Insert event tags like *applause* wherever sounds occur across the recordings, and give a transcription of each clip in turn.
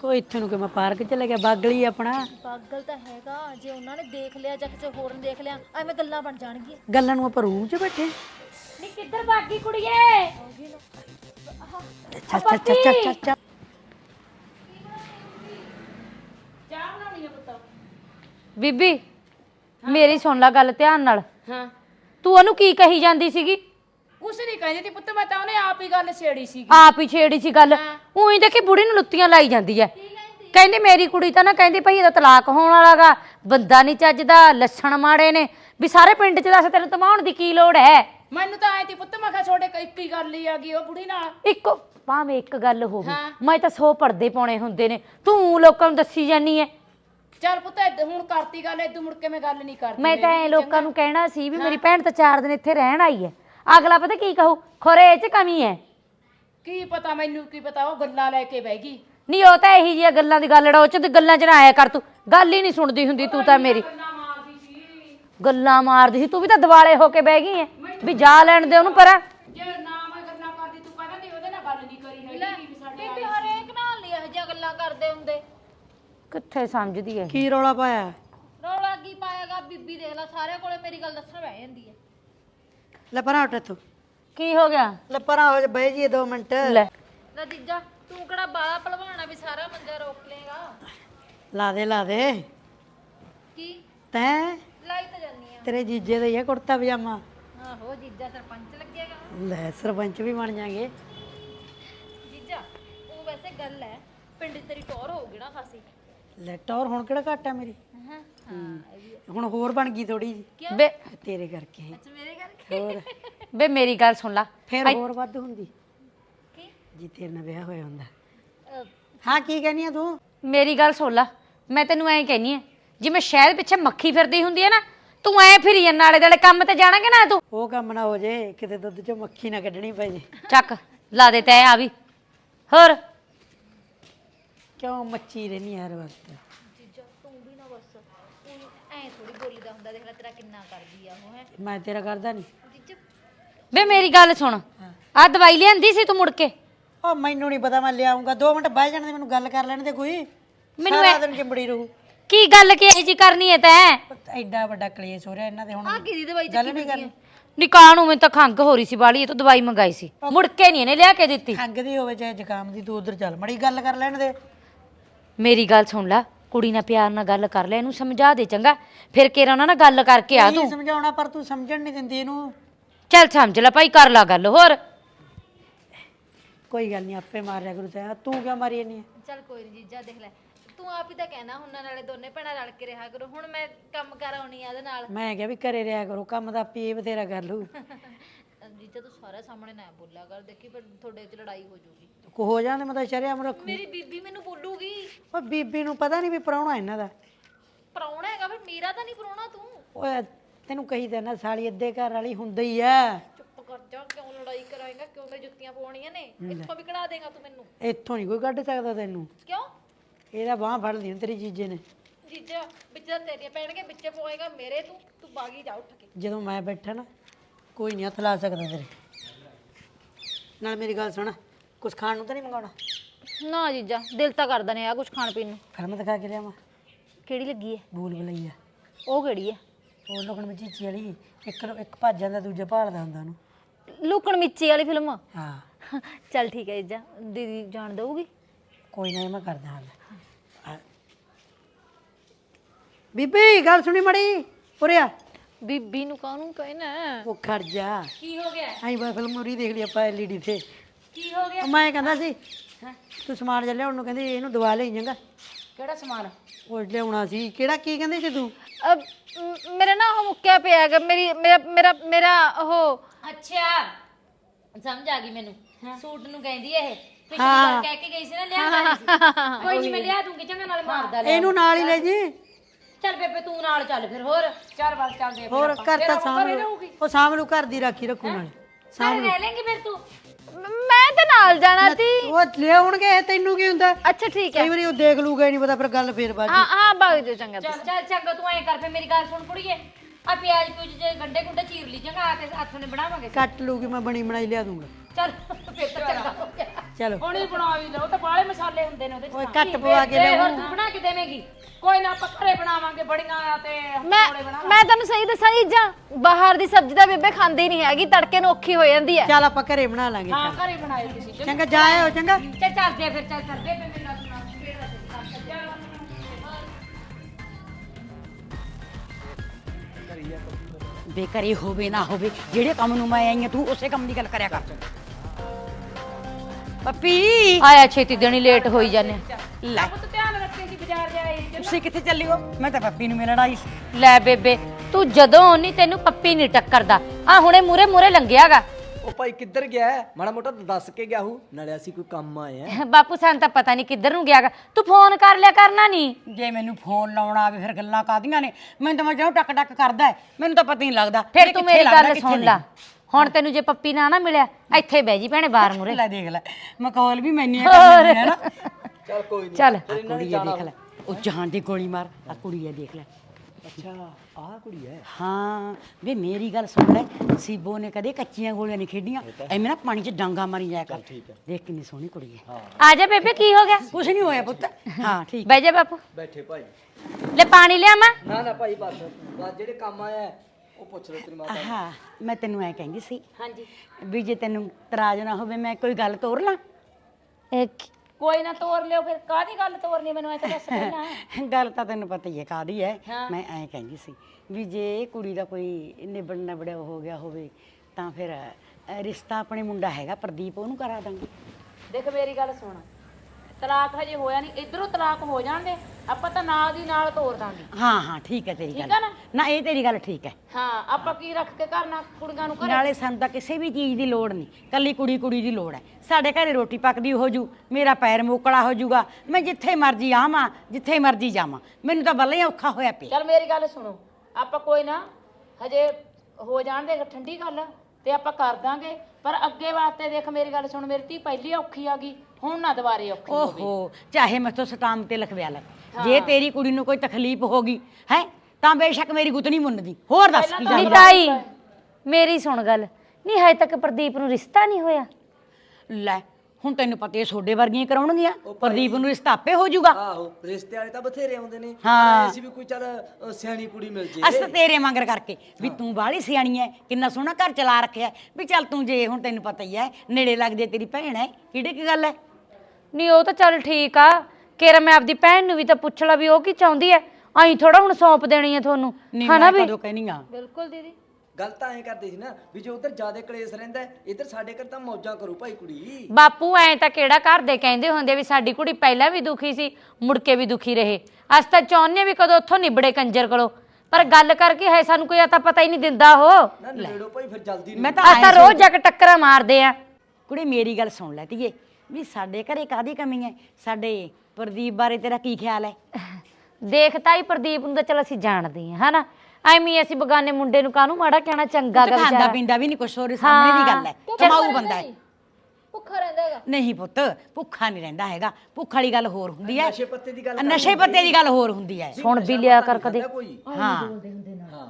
ਕੋਈ ਇੱਥੇ ਨੂੰ ਕਿ ਮੈਂ ਪਾਰਕ ਚ ਲੱਗਿਆ ਬਾਗਲੀ ਆਪਣਾ। ਪਾਗਲ ਤਾਂ ਹੈਗਾ ਜੇ ਉਹਨਾਂ ਨੇ ਦੇਖ ਲਿਆ ਜਾਂ ਕਿਸੇ ਹੋਰ ਨੇ ਦੇਖ ਲਿਆ ਐਵੇਂ ਗੱਲਾਂ ਬਣ ਜਾਣਗੀਆਂ। ਗੱਲਾਂ ਨੂੰ ਆਪਾਂ ਰੂਮ ਚ ਬੈਠੇ। ਨੀ ਕਿੱਧਰ ਭਾਗੀ ਕੁੜੀਏ? ਚੱਲ ਚੱਲ ਚੱਲ ਚੱਲ ਚੱਲ ਚੱਲ। ਬੀਬੀ ਮੇਰੀ ਸੁਣ ਲੈ ਗੱਲ ਧਿਆਨ ਨਾਲ। ਹਾਂ। ਤੂੰ ਉਹਨੂੰ ਕੀ ਕਹੀ ਜਾਂਦੀ ਸੀਗੀ? ਕੁਛ ਨਹੀਂ ਕਹਿੰਦੀ ਤੀ ਪੁੱਤ ਮੈਂ ਤਾਂ ਉਹਨੇ ਆਪ ਹੀ ਗੱਲ ਛੇੜੀ ਸੀ ਆਪ ਹੀ ਛੇੜੀ ਸੀ ਗੱਲ। ਉਹੀ ਦੇਖੀ ਬੁੜੀ ਨੂੰ ਲੁੱਤੀਆਂ ਲਾਈ ਜਾਂਦੀ ਐ। ਕਹਿੰਦੀ? ਮੇਰੀ ਕੁੜੀ ਤਾਂ ਨਾ ਕਹਿੰਦੀ ਭਈ ਇਹਦਾ ਤਲਾਕ ਹੋਣ ਵਾਲਾਗਾ ਬੰਦਾ ਨਹੀਂ ਚੱਜਦਾ ਲੱਛਣ ਮਾੜੇ ਨੇ। ਵੀ ਸਾਰੇ ਪਿੰਡ 'ਚ ਦੱਸ ਤੈਨੂੰ ਤਮਾਉਣ ਦੀ ਕੀ ਲੋੜ ਹੈ ਮੈਨੂੰ ਤਾਂ ਆਏ ਤੀ ਪੁੱਤ ਮੈਂ ਕਿਹਾ ਛੋੜੇ ਇੱਕ ਹੀ ਗੱਲ ਹੀ ਆ ਗਈ ਉਹ ਬੁੜੀ ਨਾਲ। ਇੱਕ ਭਾਵੇਂ ਇੱਕ ਗੱਲ ਹੋਵੇ। ਮੈਂ ਤਾਂ ਸੌ ਪਰਦੇ ਪਾਉਣੇ ਹੁੰਦੇ ਨੇ। ਤੂੰ ਲੋਕਾਂ ਨੂੰ ਦੱਸੀ ਜਾਨੀ ਐ। ਚੱਲ ਪੁੱਤ ਹੁਣ ਕਰਤੀ ਗੱਲ ਏਦੂ ਮੁੜ ਕੇ ਮੈਂ ਗੱਲ ਨਹੀਂ ਕਰਦੀ ਮੈਂ ਤਾਂ ਐ ਲੋਕਾਂ ਨੂੰ ਕਹਿਣਾ ਸੀ ਵੀ ਮੇਰੀ ਭੈਣ ਤਾਂ ਚਾਰ ਦਿਨ ਇੱਥੇ ਰਹਿਣ ਆਈ ਐ। ਅਗਲਾ ਪਤਾ ਕੀ ਕਹੂ? ਖੋਰੇ ਇਹ 'ਚ ਕਮੀ ਐ। ਕੀ ਪਤਾ ਮੈਨੂੰ ਕੀ ਪਤਾ ਉਹ ਗੱਲਾਂ ਲੈ ਕੇ ਬਹਿ ਗਈ। ਨਹੀਂ ਉਹ ਤਾਂ ਇਹੀ ਜਿਹੀਆਂ ਗੱਲਾਂ ਦੀ ਗੱਲ ਉਹ ਚ ਤੇ ਗੱਲਾਂ ਚ ਨਾ ਆਇਆ ਕਰ ਤੂੰ। ਗੱਲ ਹੀ ਨਹੀਂ ਸੁਣਦੀ ਹੁੰਦੀ ਤੂੰ ਤਾਂ ਮੇਰੀ। ਗੱਲਾਂ ਮਾਰਦੀ ਸੀ ਤੂੰ ਵੀ ਤਾਂ ਦਿਵਾਲੇ ਹੋ ਕੇ ਬਹਿ ਗਈ ਐ। ਵੀ ਜਾ ਲੈਣ ਦੇ ਉਹਨੂੰ ਪਰਾਂ। ਜੇ ਨਾ ਮੈਂ ਗੱਲਾਂ ਕਰਦੀ ਤੂੰ ਕਹਿੰਦਾ ਤੀ ਉਹਦੇ ਨਾਲ ਗੱਲ ਨਹੀਂ ਕਰੀ ਹੈਗੀ ਵੀ ਸਾਡੇ ਬੀਬੀ ਹਰੇਕ ਨਾਲ ਨਹੀਂ ਇਹੋ ਜਿਹੀਆਂ ਗੱਲਾਂ ਕਰਦੇ ਹੁੰਦੇ। ਕਿੱਥੇ ਸਮਝਦੀ ਐ ਕੀ ਰੌਲਾ ਪਾਇਆ? ਰੌਲਾ ਕੀ ਪਾਏਗਾ ਬੀਬੀ ਦੇਖ ਲੈ ਸਾਰੇ ਕੋਲੇ ਮੇਰੀ ਗੱਲ ਦੱਸਣ ਬਹਿ ਜਾਂਦੀ ਹੈ ਲੈ ਪਰਾਂ ਉੱਠ ਇੱਥੋਂ। ਕੀ ਹੋ ਗਿਆ? ਲੈ ਪਰਾਂ ਹੋ ਜਾ ਬਹਿ ਜੀ 2 ਮਿੰਟ। ਲੈ। ਲੈ ਜੀਜਾ ਤੂੰ ਕਿਹੜਾ ਬਾਲਾ ਭਲਵਾਨਾ ਵੀ ਸਾਰਾ ਮੰਜਾ ਰੋਕ ਲੇਗਾ ਲਾ ਦੇ ਲਾ ਦੇ। ਕੀ? ਤੈਂ ਲਾਈ ਤਾਂ ਜਾਨੀ ਆ। ਤੇਰੇ ਜੀਜੇ ਦਾ ਹੀ ਆ ਕੁੜਤਾ ਪਜਾਮਾ। ਆਹੋ ਜੀਜਾ ਸਰਪੰਚ ਲੱਗੇਗਾ। ਲੈ ਸਰਪੰਚ ਵੀ ਬਣ ਜਾਗੇ। ਜੀਜਾ ਉਹ ਵੈਸੇ ਗੱਲ ਹੈ ਪਿੰਡ 'ਚ ਤੇਰੀ ਟੌਰ ਹੋਊਗੀ ਨਾ ਖਾਸੀ। ਲੈ ਟੌਰ ਹੁਣ ਕਿਹੜਾ ਘੱਟ ਆ ਮੇਰੀ? ਹਾਂ? ਹਾਂ ਹੁਣ ਹੋਰ ਬਣ ਗਈ ਥੋੜੀ ਜੀ ਬੇ ਤੇਰੇ ਕਰਕੇ। ਅੱਛਾ ਮੇਰੇ ਕਰਕੇ? ਹੋਰ। ਬੇ ਮੇਰੀ ਗੱਲ ਸੁਣ ਲਾ। ਫਿਰ ਹੋਰ ਵੱਧ ਹੁੰਦੀ। ਕੀ? ਜੀ ਤੇਰੇ ਨਾਲ ਵਿਆਹ ਹੋਇਆ ਹੁੰਦਾ। ਹਾਂ ਕੀ ਕਹਿਨੀ ਆ ਤੂੰ? ਮੇਰੀ ਗੱਲ ਸੁਣ ਲਾ। ਮੈਂ ਤੈਨੂੰ ਐਂ ਕਹਿਨੀ ਐ ਜਿਵੇਂ ਸ਼ਹਿਦ ਪਿੱਛੇ ਮੱਖੀ ਫਿਰਦੀ ਹੁੰਦੀ ਐ ਨਾ ਤੂੰ ਐ ਫਿਰੀ ਜਾਂਦਾ ਨਾਲੇ ਨਾਲੇ ਕੰਮ ਤੇ ਜਾਣਾਂਗੇ ਨਾ ਤੂੰ। ਉਹ ਕੰਮ ਨਾ ਹੋ ਜੇ ਕਿਤੇ ਦੁੱਧ ਚੋਂ ਮੱਖੀ ਨਾ ਕੱਢਣੀ ਪੈ ਜੇ। ਚੱਕ ਲਾ ਦੇ ਤੈ ਆ ਵੀ। ਹੋਰ। ਕਿਉਂ ਮੱਚੀ ਰਹਿਨੀ ਹਰ ਵਕਤ? ਐ ਥੋੜੀ ਬੋਲੀਦਾ ਹੁੰਦਾ ਦੇਖ ਲੈ ਤੇਰਾ ਕਿੰਨਾ ਕਰਦੀ ਆ ਉਹ ਹੈ। ਮੈਂ ਤੇਰਾ ਕਰਦਾ ਨਹੀਂ ਬੇ ਮੇਰੀ ਗੱਲ ਸੁਣ ਆ ਦਵਾਈ ਲਿਆਂਦੀ ਸੀ ਤੂੰ ਮੁੜ ਕੇ? ਉਹ ਮੈਨੂੰ ਨਹੀਂ ਪਤਾ ਮੈਂ ਲਿਆਉਂਗਾ 2 ਮਿੰਟ ਬਹਿ ਜਾਣ ਦੇ ਮੈਨੂੰ ਗੱਲ ਕਰ ਲੈਣ ਦੇ ਕੋਈ। ਮੈਨੂੰ ਸਾਰਾ ਦਿਨ ਚਿੰਬੜੀ ਰਹੂ। ਕੀ ਗੱਲ ਕੀ ਜੀ ਕਰਨੀ ਐ ਤੈਂ? ਐਡਾ ਵੱਡਾ ਕਲੇਸ਼ ਹੋ ਰਿਹਾ ਇਹਨਾਂ ਦੇ ਹੁਣ। ਆ ਕਿਹਦੀ ਦਵਾਈ ਗੱਲ ਨਹੀਂ ਕਰਨੀ ਨਿਕਾਹ ਨੂੰ ਮੈਨੂੰ ਤਾਂ ਖੰਗ ਹੋ ਰਹੀ ਸੀ ਬਾਲੀ ਇਹ ਤੋਂ ਦਵਾਈ ਮੰਗਾਈ ਸੀ। ਮੁੜ ਕੇ ਨਹੀਂ ਇਹਨੇ ਲਿਆ ਕੇ ਦਿੱਤੀ। ਖੰਗ ਦੀ ਹੋਵੇ ਚਾਹੇ ਜ਼ੁਕਾਮ ਦੀ ਤੂੰ ਉਧਰ ਚੱਲ ਮੜੀ ਗੱਲ ਕਰ ਲੈਣ ਦੇ। ਮੇਰੀ ਗੱਲ ਸੁਣ ਲੈ ਕੁੜੀ ਨਾਲ ਪਿਆਰ ਨਾਲ ਗੱਲ ਕਰ ਲੈ ਇਹਨੂੰ ਸਮਝਾ ਦੇ ਚੰਗਾ। ਫਿਰ ਕੇਰਾ ਉਹਨਾਂ ਨਾਲ ਗੱਲ ਕਰਕੇ ਆ ਤੂੰ। ਸਮਝਾਉਣਾ ਪਰ ਤੂੰ ਸਮਝਣ ਨਹੀਂ ਦਿੰਦੀ ਇਹਨੂੰ। ਚੱਲ ਸਮਝ ਲੈ ਭਾਈ ਕਰ ਲਾ ਗੱਲ ਹੋਰ। ਕੋਈ ਗੱਲ ਨਹੀਂ ਆਪੇ ਮਾਰਿਆ ਕਰੂ ਤੇ ਤੂੰ ਕਿਉਂ ਮਾਰੀ ਨਹੀਂ ਚੱਲ ਕੋਈ ਨਹੀਂ ਜੀਜਾ ਦੇਖ ਲੈ। ਤੂੰ ਆਪ ਹੀ ਤਾਂ ਕਹਿਣਾ ਹੁੰਨਾ ਨਾਲੇ ਦੋਨੇ ਭੈਣਾਂ ਰਲ ਕੇ ਰਿਹਾ ਕਰੋ। ਹੁਣ ਮੈਂ ਕੰਮ ਕਰ ਆਉਣੀ ਆ ਇਹਦੇ ਨਾਲ। ਮੈਂ ਕਿਹਾ ਵੀ ਘਰੇ ਰਿਹਾ ਕਰੋ ਕੰਮ ਦਾ ਆਪੀ ਇਹ ਬਥੇਰਾ ਕਰ ਲੂ ਜੀਜਾ ਤੂੰ ਸਾਰਾ ਸਾਹਮਣੇ ਨਾ ਬੋਲਿਆ ਕਰ ਦੇਖੀ ਫਿਰ ਤੁਹਾਡੇ 'ਚ ਲੜਾਈ ਹੋ ਜਾਊਗੀ। ਹੋ ਜਾਂਦੇ ਮੈਂ ਤਾਂ ਸ਼ਰਿਆਮ ਰੱਖੂ। ਮੇਰੀ ਬੀਬੀ ਮੈਨੂੰ ਬੋਲੂਗੀ। ਉਹ ਬੀਬੀ ਨੂੰ ਪਤਾ ਨਹੀਂ ਵੀ ਪਰਾਉਣਾ ਇਹਨਾਂ ਦਾ। ਪਰਾਉਣਾ ਹੈਗਾ ਫਿਰ ਮੇਰਾ ਤਾਂ ਨਹੀਂ ਪਰਾਉਣਾ ਤੂੰ। ਓਏ ਤੈਨੂੰ ਕਹੀ ਤਾਂ ਨਾ ਸਾਲੀ ਅੱਧੇ ਘਰ ਵਾਲੀ ਹੁੰਦੀ ਹੀ ਆ। ਚੁੱਪ ਕਰ ਜਾ ਕਿਉਂ ਲੜਾਈ ਕਰਾਏਗਾ ਕਿਉਂ ਮੇਰੇ ਜੁੱਤੀਆਂ ਪਾਉਣੀਆਂ ਨੇ? ਇੱਥੋਂ ਵੀ ਕਢਾ ਦੇਗਾ ਤੂੰ ਮੈਨੂੰ। ਇੱਥੋਂ ਨਹੀਂ ਕੋਈ ਕੱਢ ਸਕਦਾ ਤੈਨੂੰ। ਕਿਉਂ? ਇਹਦਾ ਬਾਹ ਫੜ ਲਈ ਤੇਰੀ ਜੀਜੇ ਨੇ। ਜੀਜਾ ਵਿੱਚ ਤਾਂ ਤੇਰੀਆਂ ਪੈਣਗੇ ਵਿੱਚੇ ਪਵਾਏਗਾ ਮੇਰੇ ਤੂੰ। ਤੂੰ ਬਾਗੀ ਜਾ ਉੱਠ ਕੇ। ਜਦੋਂ ਮੈਂ ਬੈਠਾ ਨਾ ਕੋਈ ਨਹੀਂ ਹੱਥ ਲਾ ਸਕਦਾ ਤੇਰੇ। ਨਾਲ ਮੇਰੀ ਗੱਲ ਸੁਣ ਕੁਝ ਖਾਣ ਨੂੰ ਤਾਂ ਨਹੀਂ ਮੰਗਾਉਣਾ? ਨਾ ਜੀਜਾ ਦਿਲ ਤਾਂ ਕਰਦਾ ਨੇ ਆ ਕੁਝ ਖਾਣ ਪੀਣ ਨੂੰ। ਫਿਰ ਮੈਂ ਦਿਖਾ ਕੇ ਲਿਆਵਾਂ। ਕਿਹੜੀ ਲੱਗੀ ਹੈ ਬੂਲ ਬਲਈਆ ਉਹ ਕਿਹੜੀ ਹੈ ਉਹ ਲੋਕਣ ਵਿੱਚ ਚੀਚੀ ਵਾਲੀ ਇੱਕ ਇੱਕ ਭੱਜ ਜਾਂਦਾ ਦੂਜਾ ਭਾਲਦਾ ਹੁੰਦਾ ਉਹਨੂੰ। ਲੁਕਣ ਮਿੱਚੀ ਵਾਲੀ ਫਿਲਮ? ਹਾਂ। ਚੱਲ ਠੀਕ ਹੈ ਜੀਜਾ ਦੀਦੀ ਜਾਣ ਦਊਗੀ? ਕੋਈ ਨਾ ਇਹ ਮੈਂ ਕਰਦਾ ਹਾਂ। ਆ। ਬੀਬੀ ਗੱਲ ਸੁਣੀ ਮੜੀ ਉਰਿਆ ਬੀਬੀ ਨੂੰ ਕਾਹਨੂੰ ਕਹਿਣਾ? ਉਹ ਖੜ ਜਾ। ਕੀ ਹੋ ਗਿਆ? ਆਈ ਬਾ ਫਿਲਮ ਉਰੀ ਦੇਖ ਲਈ ਆਪਾਂ ਐਲਈਡੀ ਤੇ। ਕੀ ਹੋ ਗਿਆ? ਮੈਂ ਕਹਿੰਦਾ ਸੀ ਤੂੰ ਸਮਾਨ ਜਿਹਾ ਲਿਆਉਣ ਨੂੰ ਕਹਿੰਦੀ ਇਹਨੂੰ ਦਵਾ ਲਈ ਜਾਂਗਾ ਕਿਹੜਾ ਸਮਾਨ? ਉਹ ਲਿਆਉਣਾ ਸੀ। ਕਿਹੜਾ ਕੀ ਕਹਿੰਦੀ ਸੀ ਤੂੰ? ਅਬ, ਮ- ਮੇਰਾ ਨਾ ਉਹ ਮੁੱਕਿਆ ਪਿਆ ਹੈਗਾ। ਮੇਰੀ ਮੇਰਾ ਮੇਰਾ ਮੇਰਾ ਉਹ ਅੱਛਾ। ਸਮਝ ਆ ਗਈ ਮੈਨੂੰ। ਸੂਟ ਨੂੰ ਕਹਿੰਦੀ ਇਹ। ਪਿਛਲੀ ਵਾਰ ਕਹਿ ਕੇ ਗਈ ਸੀ ਨਾ ਲਿਆ ਕੋਈ ਨਹੀਂ ਮੈਂ ਲਿਆ ਦੂੰਗੀ ਚੰਗਾ ਨਾਲ ਮਾਰਦਾ ਲੈ ਇਹਨੂੰ ਨਾਲ ਹੀ ਲੈ ਜੀ। ਚੱਲ ਬੇਬੇ ਤੂੰ ਨਾਲ ਚੱਲ ਫਿਰ ਹੋਰ ਚਾਰ ਵਾਰ ਚੱਲਦੇ ਆ ਹੋਰ ਘਰ ਤਾਂ ਸਾਂਭ ਲਓ ਉਹ ਸਾਂਭ ਲੂ ਘਰ ਦੀ ਰਾਖੀ ਰੱਖੂ ਨਾਲ। ਸਾਰੇ ਰਹਿ ਲੈਂਗੇ ਫਿਰ ਤੂੰ? ਮ- ਤੇ ਨਾਲ ਜਾਣਾ ਸੀ। ਉਹ ਲਿਆਉਣਗੇ ਤੈਨੂੰ ਕੀ ਹੁੰਦਾ? ਅੱਛਾ ਠੀਕ ਹੈ। ਕਈ ਵਾਰੀ ਉਹ ਦੇਖ ਲੂਗਾ ਹੀ ਨਹੀਂ ਪਤਾ ਫਿਰ ਗੱਲ ਫੇਰ ਬਾਜੀ ਹਾਂ ਹਾਂ ਬਾਗ ਜੋ ਚੰਗਾ ਚੱਲ ਚੱਲ ਚੰਗਾ ਤੂੰ ਐਂ ਕਰ ਫੇ ਮੇਰੀ ਗੱਲ ਸੁਣ ਕੁੜੀਏ। ਆ ਪਿਆਜ਼ ਪਿਊਜ਼ ਜੇ ਗੰਡੇ ਗੁੰਡੇ ਚੀਰ ਲਈ ਚੰਗਾ ਆ ਕੇ ਹੱਥ ਨੇ ਬਣਾਵਾਂਗੇ ਕੱਟ ਲੂਗੀ ਮੈਂ ਬਣੀ ਬਣਾਈ ਲਿਆ ਦੂੰਗਾ। ਚੱਲ ਫਿਰ ਤਾਂ ਚੰਗਾ ਹੋ ਗਿਆ। ਚਲੋ। ਕੋਣੀ ਬਣਾ ਵੀ ਲਓ ਤਾਂ ਬਾਲੇ ਮਸਾਲੇ ਹੁੰਦੇ ਨੇ ਉਹਦੇ ਚ ਓਏ ਤਾਂ। ਘੱਟ ਪਵਾ ਕੇ ਤੇ ਹੋਰ ਲਿਆਉਂ ਤੂੰ ਬਣਾ ਕੇ ਦੇਵੇਂਗੀ? ਕੋਈ ਨਾ ਆਪਾਂ ਘਰੇ ਬਣਾਵਾਂਗੇ ਬੜੀਆਂ ਤੇ ਮੈਂ ਪਕੌੜੇ ਬਣਾ ਮੈਂ ਤੁਹਾਨੂੰ ਸਹੀ ਦੱਸਾਂ ਜੀਜਾ ਬਾਹਰ ਦੀ ਸਬਜ਼ੀ ਤਾਂ ਬੇਬੇ ਖਾਂਦੀ ਨਹੀਂ ਹੈਗੀ ਤੜਕੇ ਨੂੰ ਔਖੀ ਹੋ ਜਾਂਦੀ ਹੈ। ਚੱਲ ਆਪਾਂ ਘਰੇ ਬਣਾ ਲਾਂਗੇ ਹਾਂ ਚੱਲ। ਘਰੇ ਬਣਾਇਓ ਤੁਸੀਂ ਚੰਗਾ। ਜਾਇਓ ਚੰਗਾ। ਚੱਲ ਚੱਲਦੇ ਆ ਫਿਰ ਚੱਲ ਚੱਲਦੇ ਆ, ਫਿਰ ਮੈਨੂੰ ਸੁਣਾ ਚੱਲ ਬੇਕਰੇ ਹੋਵੇ ਨਾ ਹੋਵੇ ਜਿਹੜੇ ਕੰਮ ਨੂੰ ਮੈਂ ਆਈ ਹਾਂ ਤੂੰ ਉਸੇ ਕੰਮ ਦੀ ਗੱਲ ਕਰਿਆ ਕਰ। ਪੱਪੀ। ਆਇਆ ਛੇਤੀ ਦੇਣੀ ਲੇਟ ਹੋਈ ਜਾਂਦੇ ਲੈ। ਪੁੱਤ ਧਿਆਨ ਰੱਖੇ ਸੀ ਬਾਜ਼ਾਰ ਜਾਏ ਤੁਸੀਂ ਕਿੱਥੇ ਚੱਲੀ ਹੋ? ਮੈਂ ਤਾਂ ਪੱਪੀ ਨੂੰ ਮਿਲਣ ਆਈ ਸੀ। ਲੈ ਬੇਬੇ ਤੂੰ ਜਦੋਂ ਨਹੀਂ ਤੈਨੂੰ ਪੱਪੀ ਨਹੀਂ ਟੱਕਰਦਾ। ਆ ਹੁਣੇ ਮੂਰੇ ਮੂਰੇ ਲੰਘਿਆਗਾ। ਉਹ ਭਾਈ ਕਿੱਧਰ ਗਿਆ ਹੈ? ਮਾੜਾ ਮੋਟਾ ਤਾਂ ਦੱਸ ਕੇ ਗਿਆ ਹੂੰ ਨਾਲੇ ਅਸੀਂ ਕੋਈ ਕੰਮ ਆਏ ਆ। *laughs* ਬਾਪੂ ਸਾਨੂੰ ਤਾਂ ਪਤਾ ਨਹੀਂ ਕਿੱਧਰ ਨੂੰ ਗਿਆਗਾ। ਤੂੰ ਫੋਨ ਕਰ ਲਿਆ ਕਰਨਾ ਨਹੀਂ। ਜੇ ਮੈਨੂੰ ਫੋਨ ਲਾਉਣਾ ਆਵੇ ਫਿਰ ਗੱਲਾਂ ਕਾਦੀਆਂ ਨੇ? ਮੈਨੂੰ ਤਾਂ ਮੈਂ ਜਦੋਂ ਟਕ ਟਕ ਕਰਦਾ ਹੈ, ਮੈਨੂੰ ਤਾਂ ਪਤਾ ਹੀ ਨਹੀਂ ਲੱਗਦਾ ਫਿਰ ਤੂੰ ਮੇਰੀ ਗੱਲ ਸੁਣ ਲੈ। ਹੁਣ ਤੈਨੂੰ ਜੇ ਪੱਪੀ ਨਾ ਨਾ ਮਿਲਿਆ ਇੱਥੇ ਬਹਿ ਜੀ ਭੈਣੇ ਬਾਹਰ ਮੂਰੇ। ਲੈ ਦੇਖ ਲੈ ਮਕੌਲ ਵੀ ਮੈਨੀ ਕਰਨੀ ਹੈ ਨਾ। ਚੱਲ ਕੋਈ ਨਹੀਂ ਚੱਲ। ਕੁੜੀ ਹੈ ਦੇਖ ਲੈ ਉਹ ਜਹਾਨ ਦੀ ਗੋਲੀ ਮਾਰ ਆ ਕੁੜੀ ਹੈ ਦੇਖ ਲੈ। ਅੱਛਾ ਆਹ ਕੁੜੀ ਹੈ। ਹਾਂ ਵੇ ਮੇਰੀ ਗੱਲ ਸੁਣ ਲੈ ਸੀਬੋ ਨੇ ਕਦੇ ਕੱਚੀਆਂ ਗੋਲੀਆਂ ਨਹੀਂ ਖੇਡੀਆਂ ਐਵੇਂ ਨਾ ਪਾਣੀ 'ਚ ਡਾਂਗਾ ਮਾਰੀ ਜਾਇਆ ਕਰ। ਦੇਖ ਕਿੰਨੀ ਸੋਹਣੀ ਕੁੜੀ ਹੈ। ਆ ਜਾ ਬੇਬੇ ਕੀ ਹੋ ਗਿਆ? ਕੁਛ ਨਹੀਂ ਹੋਇਆ ਪੁੱਤ। ਹਾਂ ਠੀਕ ਬਹਿ ਜਾ ਬਾਪੂ। ਬੈਠੇ ਭਾਈ। ਲੈ ਪਾਣੀ ਲਿਆਵਾਂ। ਨਾ ਨਾ ਭਾਈ ਬਸ ਬਸ ਜਿਹੜੇ ਕੰਮ ਆਇਆ ਹੈ, ਉਹ ਪੁੱਛ ਲਓ ਤੇਰੀ ਮਾਤਾ ਨੂੰ। ਹਾਂ ਮੈਂ ਤੈਨੂੰ ਐ ਕਹਿੰਦੀ ਸੀ ਹਾਂਜੀ। ਵੀ ਜੇ ਤੈਨੂੰ ਤਰਾਜ ਨਾ ਹੋਵੇ ਮੈਂ ਕੋਈ ਗੱਲ ਤੋਰ ਲਾਂ? ਇਹ ਕੀ- ਕੋਈ ਨਾ ਤੋਰ ਲਿਓ ਫਿਰ ਕਾਦੀ ਗੱਲ ਤੋਰਨੀ ਮੈਨੂੰ ਐ ਤਾਂ ਦੱਸ ਪਹਿਲਾਂ *laughs* ਗੱਲ ਤਾਂ ਤੈਨੂੰ ਪਤਾ ਹੀ ਹੈ ਕਾਦੀ ਹੈ। ਮੈਂ ਐ ਕਹਿੰਦੀ ਸੀ ਵੀ ਜੇ ਕੁੜੀ ਦਾ ਕੋਈ ਨਿਬੜ ਨਬੜਿਆ ਹੋ ਗਿਆ ਹੋਵੇ ਤਾਂ ਫਿਰ ਅ, ਰਿਸ਼ਤਾ ਆਪਣੇ ਮੁੰਡਾ ਹੈਗਾ ਪ੍ਰਦੀਪ ਉਹਨੂੰ ਕਰਾ ਦਾਂਗੇ। ਦੇਖ ਮੇਰੀ ਗੱਲ ਸੁਣ। ਤਲਾਕ ਹਜੇ ਹੋਇਆ ਨਹੀਂ ਇਧਰੋਂ ਤਲਾਕ ਹੋ ਜਾਣਗੇ ਆਪਾਂ ਤਾਂ ਨਾਲ ਦੀ ਨਾਲ ਤੋਰ ਦਾਂਗੇ। ਹਾਂ ਹਾਂ ਠੀਕ ਹੈ ਤੇਰੀ ਠੀਕ ਗੱਲ। ਹੈ ਨਾ? ਨਾ ਇਹ ਤੇਰੀ ਗੱਲ ਠੀਕ ਹੈ। ਹਾਂ ਆਪਾਂ ਕੀ ਰੱਖ ਕੇ ਕਰਨਾ ਕੁੜੀਆਂ ਨੂੰ ਘਰੇ? ਨਾਲੇ ਸਾਨੂੰ ਤਾਂ ਕਿਸੇ ਵੀ ਚੀਜ਼ ਦੀ ਲੋੜ ਨਹੀਂ ਕੱਲੀ ਕੁੜੀ ਕੁੜੀ ਦੀ ਲੋੜ ਹੈ। ਸਾਡੇ ਘਰੇ ਰੋਟੀ ਪੱਕਦੀ ਹੋ ਜੂ ਮੇਰਾ ਪੈਰ ਮੋਕਲਾ ਹੋ ਜੂਗਾ ਮੈਂ ਜਿੱਥੇ ਮਰਜ਼ੀ ਆਵਾਂ ਜਿੱਥੇ ਮਰਜ਼ੀ ਜਾਵਾਂ ਮੈਨੂੰ ਤਾਂ ਬੱਲੇ ਔਖਾ ਹੋਇਆ ਪਿਆ। ਚਲ ਮੇਰੀ ਗੱਲ ਸੁਣੋ ਆਪਾਂ ਕੋਈ ਨਾ ਹਜੇ ਹੋ ਜਾਣ ਦੇ ਠੰਡੀ ਗੱਲ ਤੇ ਆਪਾਂ ਕਰ ਦਾਂਗੇ ਪਰ ਅੱਗੇ ਵਾਸਤੇ ਦੇਖ ਮੇਰੀ ਗੱਲ ਸੁਣ ਮੇਰੀ ਧੀ ਪਹਿਲੀ ਔਖੀ ਆ ਗਈ। ਹੁਣ ਨਾ ਦੁਬਾਰੇ ਔਖੀ ਹੋਵੇ ਓਹੋ ਚਾਹੇ ਮੈਥੋਂ ਸਟਾਮ ਤੇ ਲਿਖਵਿਆ ਲੈ। ਜੇ ਤੇਰੀ ਕੁੜੀ ਨੂੰ ਕੋਈ ਤਕਲੀਫ ਹੋ ਗਈ ਹੈ ਤਾਂ ਬੇਸ਼ੱਕ ਮੇਰੀ ਗੁੱਤ ਨਹੀਂ ਮੁੰਨਦੀ। ਹੋਰ ਦੱਸ ਕੀ ਨਹੀਂ ਤਾਈ ਮੇਰੀ ਸੁਣ ਗੱਲ। ਨਹੀਂ ਹਜੇ ਤੱਕ ਪ੍ਰਦੀਪ ਨੂੰ ਰਿਸ਼ਤਾ ਨਹੀਂ ਹੋਇਆ। ਲੈ ਹੁਣ ਤੈਨੂੰ ਪਤਾ ਹੈ ਛੋਡੇ ਵਰਗੀਆਂ ਹੀ ਕਰਾਉਣਗੀਆਂ। ਪ੍ਰਦੀਪ ਨੂੰ ਰਿਸ਼ਤਾ ਆਪੇ ਹੋ ਜਾਊਗਾ। ਆਹੋ ਰਿਸ਼ਤੇ ਵਾਲੇ ਤਾਂ ਬਥੇਰੇ ਆਉਂਦੇ ਨੇ। ਹਾਂ। ਅਸੀਂ ਵੀ ਕੋਈ ਚੱਲ ਅ, ਸਿਆਣੀ ਕੁੜੀ ਮਿਲ ਜੇ। ਅਸ ਤੇਰੇ ਮੰਗਰ ਕਰਕੇ ਵੀ ਤੂੰ ਬਾਹਲੀ ਸਿਆਣੀ ਐ ਕਿੰਨਾ ਸੋਹਣਾ ਘਰ ਚਲਾ ਰੱਖਿਆ ਵੀ ਚੱਲ ਤੂੰ ਜੇ ਹੁਣ ਤੈਨੂੰ ਪਤਾ ਹੀ ਐ ਨੇੜੇ ਲੱਗਦੀ ਤੇਰੀ ਭੈਣ ਐ। ਕਿਹੜੀ ਕੀ ਗੱਲ ਐ? ਨਹੀਂ ਉਹ ਤਾਂ ਚੱਲ ਠੀਕ ਆ। ਕਿਰ ਮੈਂ ਆਪਦੀ ਭੈਣ ਨੂੰ ਵੀ ਤਾਂ ਪੁੱਛ ਲਾ ਵੀ ਉਹ ਕੀ ਚਾਹੁੰਦੀ ਐ। ਐਂ ਥੋੜਾ ਹੁਣ ਸੌਂਪ ਦੇਣੀ ਐ ਤੁਹਾਨੂੰ। ਨਹੀਂ ਹਨਾ ਮੈਂ ਵੀ? ਕਦੋਂ ਕਹਿਨੀ ਆ। ਬਿਲਕੁਲ ਦੀਦੀ। ਗੱਲ ਤਾਂ ਐਂ ਕਰਦੇ ਸੀ ਨਾ ਵੀ ਜੇ ਉਧਰ ਜ਼ਿਆਦਾ ਕਲੇਸ਼ ਰਹਿੰਦਾ ਹੈ, ਇੱਧਰ ਸਾਡੇ ਘਰ ਤਾਂ ਮੌਜਾਂ ਕਰੂ ਭਾਈ ਕੁੜੀ। ਬਾਪੂ ਐ ਤਾਂ ਕਿਹੜਾ ਘਰ ਦੇ ਕਹਿੰਦੇ ਹੁੰਦੇ ਵੀ ਸਾਡੀ ਕੁੜੀ ਪਹਿਲਾਂ ਵੀ ਦੁਖੀ ਸੀ ਮੁੜ ਕੇ ਵੀ ਦੁਖੀ ਰਹੇ। ਅਸੀਂ ਤਾਂ ਚਾਹੁੰਦੇ ਵੀ ਕਦੋਂ ਉੱਥੋਂ ਨਿਬੜੇ ਕੰਜਰ ਕੋਲੋਂ। ਪਰ ਗੱਲ ਕਰਕੇ ਹੈ ਸਾਨੂੰ ਕੋਈ ਤਾਂ ਪਤਾ ਹੀ ਨਹੀਂ ਦਿੰਦਾ ਉਹ। ਨਾ ਨੇੜੋ ਭਾਈ ਫਿਰ ਜਲਦੀ ਮੈਂ ਤਾਂ ਰੋਜ਼ ਜਾ ਕੇ ਟੱਕਰਾਂ ਮਾਰਦੇ ਆ। ਕੁੜੇ ਮੇਰੀ ਗੱਲ ਸੁਣ ਲੈ ਧੀਏ। ਵੀ ਸਾਡੇ ਘਰੇ ਕਾਦੀ ਕਮੀ ਐ ਸਾਡੇ ਪ੍ਰਦੀਪ ਬਾਰੇ ਤੇਰਾ ਕੀ ਖਿਆਲ ਐ ਦੇਖ ਤਾਈ ਪ੍ਰਦੀਪ ਨੂੰ ਤਾਂ ਚਲ ਅਸੀਂ ਜਾਣਦੇ ਹਾਂ ਹਨਾ? ਐਵੇਂ ਹੀ ਅਸੀਂ ਬਗਾਨੇ ਮੁੰਡੇ ਨੂੰ ਕਾਹਨੂੰ ਮਾੜਾ ਕਹਿਣਾ ਚੰਗਾ ਤੇ ਗਾ ਖਾਂਦਾ ਪੀਂਦਾ ਵੀ ਨਹੀਂ ਕੁਛ ਹੋਰ ਸਾਹਮਣੇ ਦੀ ਗੱਲ ਐ ਕਮਾਊ ਬੰਦਾ ਐ ਭੁੱਖਾ ਰਹਿੰਦਾ ਹੈਗਾ। ਨਹੀਂ ਪੁੱਤ ਭੁੱਖਾ ਨਹੀਂ ਰਹਿੰਦਾ ਹੈਗਾ। ਭੁੱਖ ਵਾਲੀ ਗੱਲ ਹੋਰ ਹੁੰਦੀ ਐ ਨਸ਼ੇ ਪੱਤੇ ਦੀ ਗੱਲ ਨਸ਼ੇ ਪੱਤੇ ਦੀ ਗੱਲ ਹੋਰ ਹੁੰਦੀ ਐ ਸੁਣ ਵੀ ਲਿਆ ਕਰ ਕਦੇ। ਕੋਈ। ਹਾਂ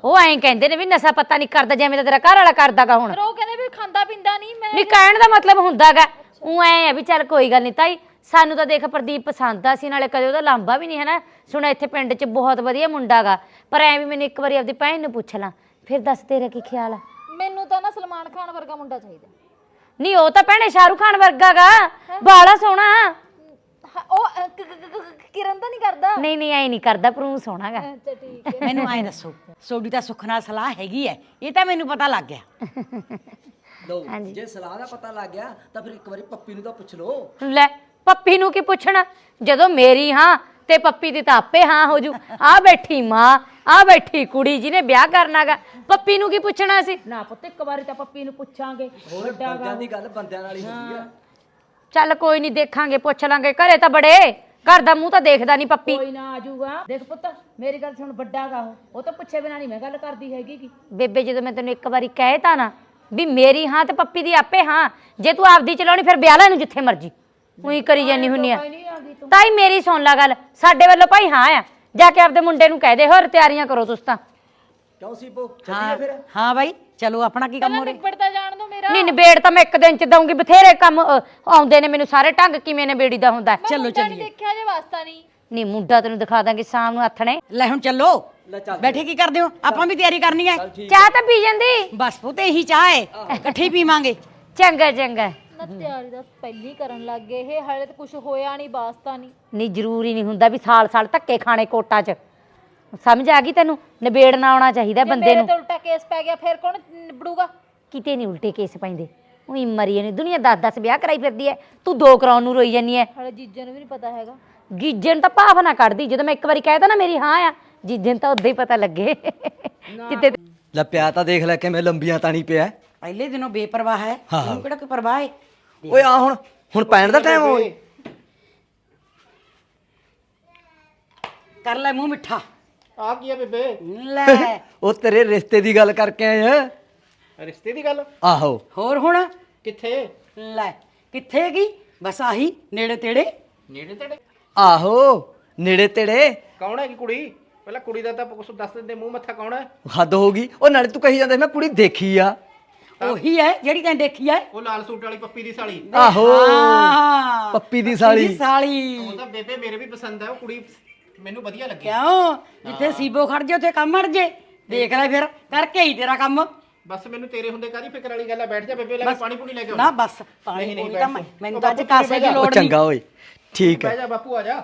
ਉਹ ਐਂ ਕਹਿੰਦੇ ਨੇ ਵੀ ਨਸ਼ਾ ਪਤਾ ਨਹੀਂ ਕਰਦਾ ਜਿਵੇਂ ਦਾ ਤੇਰਾ ਘਰ ਵਾਲਾ ਕਰਦਾਗਾ ਹੁਣ। ਪਰ ਉਹ ਕਹਿੰਦੇ ਵੀ ਖਾਂਦਾ ਪਿੰਦਾ ਨਹੀਂ ਮੈਂ ਨਹੀਂ ਕਹਿਣ ਦਾ ਮਤਲਬ ਹੁੰਦਾਗਾ। ਉਹ ਐ ਆ ਵੀ ਚੱਲ ਕੋਈ ਗੱਲ ਨਹੀਂ ਤਾਈ ਸਾਨੂੰ ਤਾਂ ਦੇਖ ਪ੍ਰਦੀਪ ਪਸੰਦ ਆ ਸੀ ਨਾਲੇ ਕਦੇ ਉਹਦਾ ਲਾਂਬਾ ਵੀ ਨਹੀਂ ਹੈ ਨਾ। ਸੁਣਾ ਇੱਥੇ ਪਿੰਡ 'ਚ ਬਹੁਤ ਵਧੀਆ ਮੁੰਡਾਗਾ ਪਰ ਐ ਵੀ ਮੈਨੂੰ ਇੱਕ ਵਾਰੀ ਆਪਦੀ ਭੈਣ ਨੂੰ ਪੁੱਛ ਲਾਂ ਫਿਰ ਦੱਸ ਤੇਰਾ ਕੀ ਖਿਆਲ ਆ? ਮੈਨੂੰ ਤਾਂ ਨਾ ਸਲਮਾਨ ਖਾਨ ਵਰਗਾ ਮੁੰਡਾ ਚਾਹੀਦਾ। ਨਹੀਂ ਉਹ ਤਾਂ ਭੈਣੇ ਸ਼ਾਹਰੁਖ ਖਾਨ ਵਰਗਾਗਾ ਬਾਲਾ ਸੋਹਣਾ। ਹਾਂ, ਉਹ ਅ, ਕ- ਕ- ਕ- ਕਿਰਨ ਤਾਂ ਨਹੀਂ ਕਰਦਾ? ਨਹੀਂ ਨਹੀਂ ਐ ਨਹੀਂ ਕਰਦਾ ਪਰ ਉਹ ਸੋਹਣਾਗਾ ਅੱਛਾ ਠੀਕ ਹੈ। ਮੈਨੂੰ ਐਂ ਦੱਸੋ ਸੋਡੀ ਤਾਂ ਸੁੱਖ ਨਾਲ ਸਲਾਹ ਹੈਗੀ ਐ ਇਹ ਤਾਂ ਮੈਨੂੰ ਪਤਾ ਲੱਗ ਗਿਆ। *laughs* ਲਓ ਜੇ ਸਲਾਹ ਦਾ ਪਤਾ ਲੱਗ ਗਿਆ ਤਾਂ ਫਿਰ ਇੱਕ ਵਾਰੀ ਪੱਪੀ ਨੂੰ ਤਾਂ ਪੁੱਛ ਲਓ। ਲੈ ਪੱਪੀ ਨੂੰ ਕੀ ਪੁੱਛਣਾ? ਜਦੋਂ ਮੇਰੀ ਹਾਂ ਤੇ ਪੱਪੀ ਦੀ ਤਾਂ ਆਪੇ ਹਾਂ ਹੋ ਜੂ। ਆ ਬੈਠੀ ਮਾਂ ਆ ਬੈਠੀ ਕੁੜੀ ਜਿਹਨੇ ਵਿਆਹ ਕਰਨਾਗਾ ਪੱਪੀ ਨੂੰ ਕੀ ਪੁੱਛਣਾ ਸੀ? ਨਾ ਪੁੱਤ ਇੱਕ ਵਾਰੀ ਤਾਂ ਪੱਪੀ ਨੂੰ ਪੁੱਛਾਂਗੇ। ਹੋਰ ਬੰਦਿਆਂ ਦੀ ਗੱਲ ਬੰਦਿਆਂ ਨਾਲ ਹੀ ਹੁੰਦੀ ਆ। ਚੱਲ ਕੋਈ ਨਹੀਂ ਦੇਖਾਂਗੇ ਪੁੱਛ ਲਾਂਗੇ। ਘਰੇ ਤਾਂ ਬੜੇ। ਘਰ ਦਾ ਮੂੰਹ ਤਾਂ ਦੇਖਦਾ ਨਹੀਂ ਪੱਪੀ। ਕੋਈ ਨਾ ਆਜੂਗਾ ਦੇਖ ਪੁੱਤ ਮੇਰੀ ਗੱਲ ਸੁਣ ਵੱਡਾ ਗਾ ਉਹ। ਉਹ ਤਾਂ ਪੁੱਛੇ ਬਿਨਾ ਨਹੀਂ ਮੈਂ ਗੱਲ ਕਰਦੀ ਹੈਗੀ ਗੀ। ਬੇਬੇ ਜਦੋਂ ਮੈਂ ਤੈਨੂੰ ਇੱਕ ਵਾਰੀ ਕਹਿ ਤਾ ਨਾ ਵੀ ਮੇਰੀ ਹਾਂ ਤੇ ਪੱਪੀ ਦੀ ਆਪੇ ਹਾਂ। ਜੇ ਤੂੰ ਆਪਦੀ ਚਲਾਉਣੀ ਫਿਰ ਵਿਆਹ ਲੈ ਨੂੰ ਜਿੱਥੇ ਮਰਜ਼ੀ। ਉਹੀ ਕਰੀ ਜਾਨੀ ਹੁੰਨੀ ਆ। ਤਾਈ ਮੇਰੀ ਸੁਣ ਲੈ ਗੱਲ। ਸਾਡੇ ਵੱਲੋਂ ਭਾਈ ਹਾਂ ਆ। ਜਾ ਕੇ ਆਪਦੇ ਮੁੰਡੇ ਨੂੰ ਕਹਿ ਦੇ ਹੋਰ ਤਿਆਰੀਆਂ ਕਰੋ ਤੁਸੀਂ ਤਾਂ। ਕਿਉਂ ਸੀਪੋ? ਚੱਲੀਏ ਫਿਰ। ਹਾਂ ਬਾਈ ਚਲੋ ਆਪਣਾ ਕੀ ਕੰਮ ਹੋ ਰਿਹਾ? ਨਿਬੜਦਾ ਜਾਣ ਦੋ ਮੇਰਾ। ਨਹੀਂ ਨਿਬੇੜ ਤਾਂ ਮੈਂ ਇੱਕ ਦਿਨ ਚ ਦਊਂਗੀ। ਬਥੇਰੇ ਕੰਮ ਅ, ਆਉਂਦੇ ਨੇ ਮੈਨੂੰ ਸਾਰੇ। ਢੰਗ ਕਿਵੇਂ ਨਿਬੇੜੀ ਦਾ ਹੁੰਦਾ? ਹੈ। ਮੈਂ ਚਲੋ ਮੁੰਡਾ ਨੀ ਚੱਲੀਏ। ਦੇਖਿਆ ਜੇ ਵਾਸਤਾ ਨਹੀਂ ਨਹੀਂ ਮੁੰਡਾ ਤੈਨੂੰ ਦਿਖਾ ਦਾਂਗੇ ਸ਼ਾਮ ਨੂੰ ਆਥਣੇ। ਲੈ ਹੁਣ ਚੱਲੋ। ਬੈਠੇ ਕੀ ਕਰਦੇ ਹੋ? ਆਪਾਂ ਵੀ ਤਿਆਰੀ ਕਰਨੀ ਹੈ। ਚਾਹ ਤਾਂ ਪੀ ਜਾਂਦੀ? ਬਸ ਪੁੱਤ ਇਹੀ ਚਾਹ ਹੈ। ਇਕੱਠੇ ਪੀਵਾਂਗੇ। ਚੰਗਾ ਚੰਗਾ। ਨਾ ਤਿਆਰੀ ਦਾ ਪਹਿਲੀ ਕਰਨ ਲੱਗ ਗਏ। ਇਹ ਹਾਲੇ ਤਾਂ ਕੁਝ ਹੋਇਆ ਨਹੀਂ ਵਾਸਤਾ ਨਹੀਂ। ਨਹੀਂ ਜ਼ਰੂਰੀ ਨਹੀਂ ਹੁੰਦਾ ਵੀ ਸਾਲ ਸਾਲ ਧੱਕੇ ਖਾਣੇ ਕੋਟਾਂ 'ਚ। ਸਮਝ ਆ ਗਈ ਤੈਨੂੰ? ਨਿਬੇੜਨਾ ਆਉਣਾ ਚਾਹੀਦਾ ਬੰਦੇ ਮੇਰੇ ਨੂੰ। ਤੇ ਉਲਟਾ ਕੇਸ ਪੈ ਗਿਆ ਫਿਰ ਕੌਣ ਨਿਬੜੂਗਾ? ਕਿਤੇ ਨਹੀਂ ਉਲਟੇ ਕੇਸ ਪੈਂਦੇ। ਉਹੀ ਮਰੀ ਨਹੀਂ ਦੁਨੀਆ 10-10 ਵਿਆਹ ਕਰਾਈ ਫਿਰਦੀ ਐ ਤੂੰ ਦੋ ਕਰਾਉਣ ਨੂੰ ਰੋਈ ਜਾਨੀ ਐ ਹਾਲੇ ਜੀਜੇ ਨੂੰ ਵੀ ਨਹੀਂ ਪਤਾ ਹੈਗਾ। ਗੀਜਣ ਤਾਂ ਭਾਫ ਨਾ ਕੱਢਦੀ। ਜਦੋਂ ਮੈਂ ਇੱਕ ਵਾਰੀ ਕਹਿ ਤਾ ਨਾ ਮੇਰੀ ਹਾਂ ਆ ਜੀਜਣ ਤਾਂ ਉਦੋਂ ਹੀ ਪਤਾ ਲੱਗੇ। ਜਿੱਤੇ ਲੈ ਪਿਆ ਤਾਂ ਦੇਖ ਲੈ ਕਿਵੇਂ ਲੰਬੀਆਂ ਤਾਣੀ ਪਿਆ ਪਹਿਲੇ ਦਿਨੋਂ ਬੇਪਰਵਾਹ ਹੈ ਤੈਨੂੰ ਕਿਹੜਾ ਕੋਈ ਪਰਵਾਹ ਹੈ? ਓਏ ਆ ਹੁਣ ਹੁਣ ਪੈਣ ਦਾ ਟਾਈਮ ਹੋਏ ਕਰ ਲੈ ਮੂੰਹ ਮਿੱਠਾ। ਆ ਕੀ ਆ ਬੇਬੇ? ਲੈ। *laughs* ਉਹ ਤੇਰੇ ਰਿਸ਼ਤੇ ਦੀ ਗੱਲ ਕਰਕੇ ਆਏ ਆ। ਰਿਸ਼ਤੇ ਦੀ ਗੱਲ? ਆਹੋ। ਹੋਰ ਹੁਣ? ਕਿੱਥੇ? ਲੈ ਕਿੱਥੇ ਗਈ ਬਸ ਆਹੀ ਨੇੜੇ ਤੇੜੇ। ਨੇੜੇ ਤੇੜੇ? ਆਹੋ ਨੇੜੇ ਤੇੜੇ। ਕੌਣ ਹੈ ਕੀ ਕੁੜੀ? ਪਹਿਲਾਂ ਕੁੜੀ ਦਾ ਤਾਂ ਕੁਛ ਦੱਸ ਦਿੰਦੇ ਮੂੰਹ ਮੱਥਾ ਕੌਣ ਹੈ? ਹੱਦ ਹੋ ਗਈ। ਉਹ ਨਾਲੇ ਤੂੰ ਕਹੀ ਜਾਂਦਾ ਸੀ, ਮੈਂ ਕੁੜੀ ਦੇਖੀ ਆ। ਉਹੀ ਹੈ ਜਿਹੜੀ ਤੈਂ ਦੇਖੀ ਹੈ। ਉਹ ਲਾਲ ਸੂਟ ਵਾਲੀ ਪੱਪੀ ਦੀ ਸਾਲੀ। ਆਹੋ ਹਾਂ। ਪੱਪੀ ਦੀ ਸਾਲੀ। ਦੀ ਸਾਲੀ। ਉਹ ਤਾਂ ਬੇਬੇ ਮੇਰੇ ਵੀ ਪਸੰਦ ਹੈ ਉਹ ਕੁੜੀ ਮੈਨੂੰ ਵਧੀਆ ਲੱਗੀ। ਕਿਉਂ? ਜਿੱਥੇ ਸੀਬੋ ਖੜ ਜੇ ਉੱਥੇ ਕੰਮ ਅੜ ਜੇ ਦੇਖ ਲੈ ਫਿਰ ਕਰਕੇ ਹੀ ਤੇਰਾ ਕੰਮ। ਬਸ ਮੈਨੂੰ ਤੇਰੇ ਹੁੰਦੇ ਕਾਦੀ ਫਿਕਰ ਵਾਲੀ ਗੱਲ ਹੈ ਬੈਠ ਜਾ ਬੇਬੇ ਲੈ ਕੇ ਪਾਣੀ ਪੂਣੀ ਲੈ ਕੇ ਨਾ ਆਉਣਾ ਬਸ ਪਾਣੀ ਨਹੀਂ, ਪੂਣੀ ਬੈਠ ਤਾਂ ਜਾ। ਮੈਂ- ਮੈਨੂੰ ਤਾਂ ਅੱਜ ਕਾਸੇ ਦੀ। ਉਹ ਲੋੜ ਨਹੀਂ ਚੰਗਾ ਓਏ ਠੀਕ ਬਹਿ ਹੈ ਜਾ ਬਾਪੂ ਆ ਜਾ।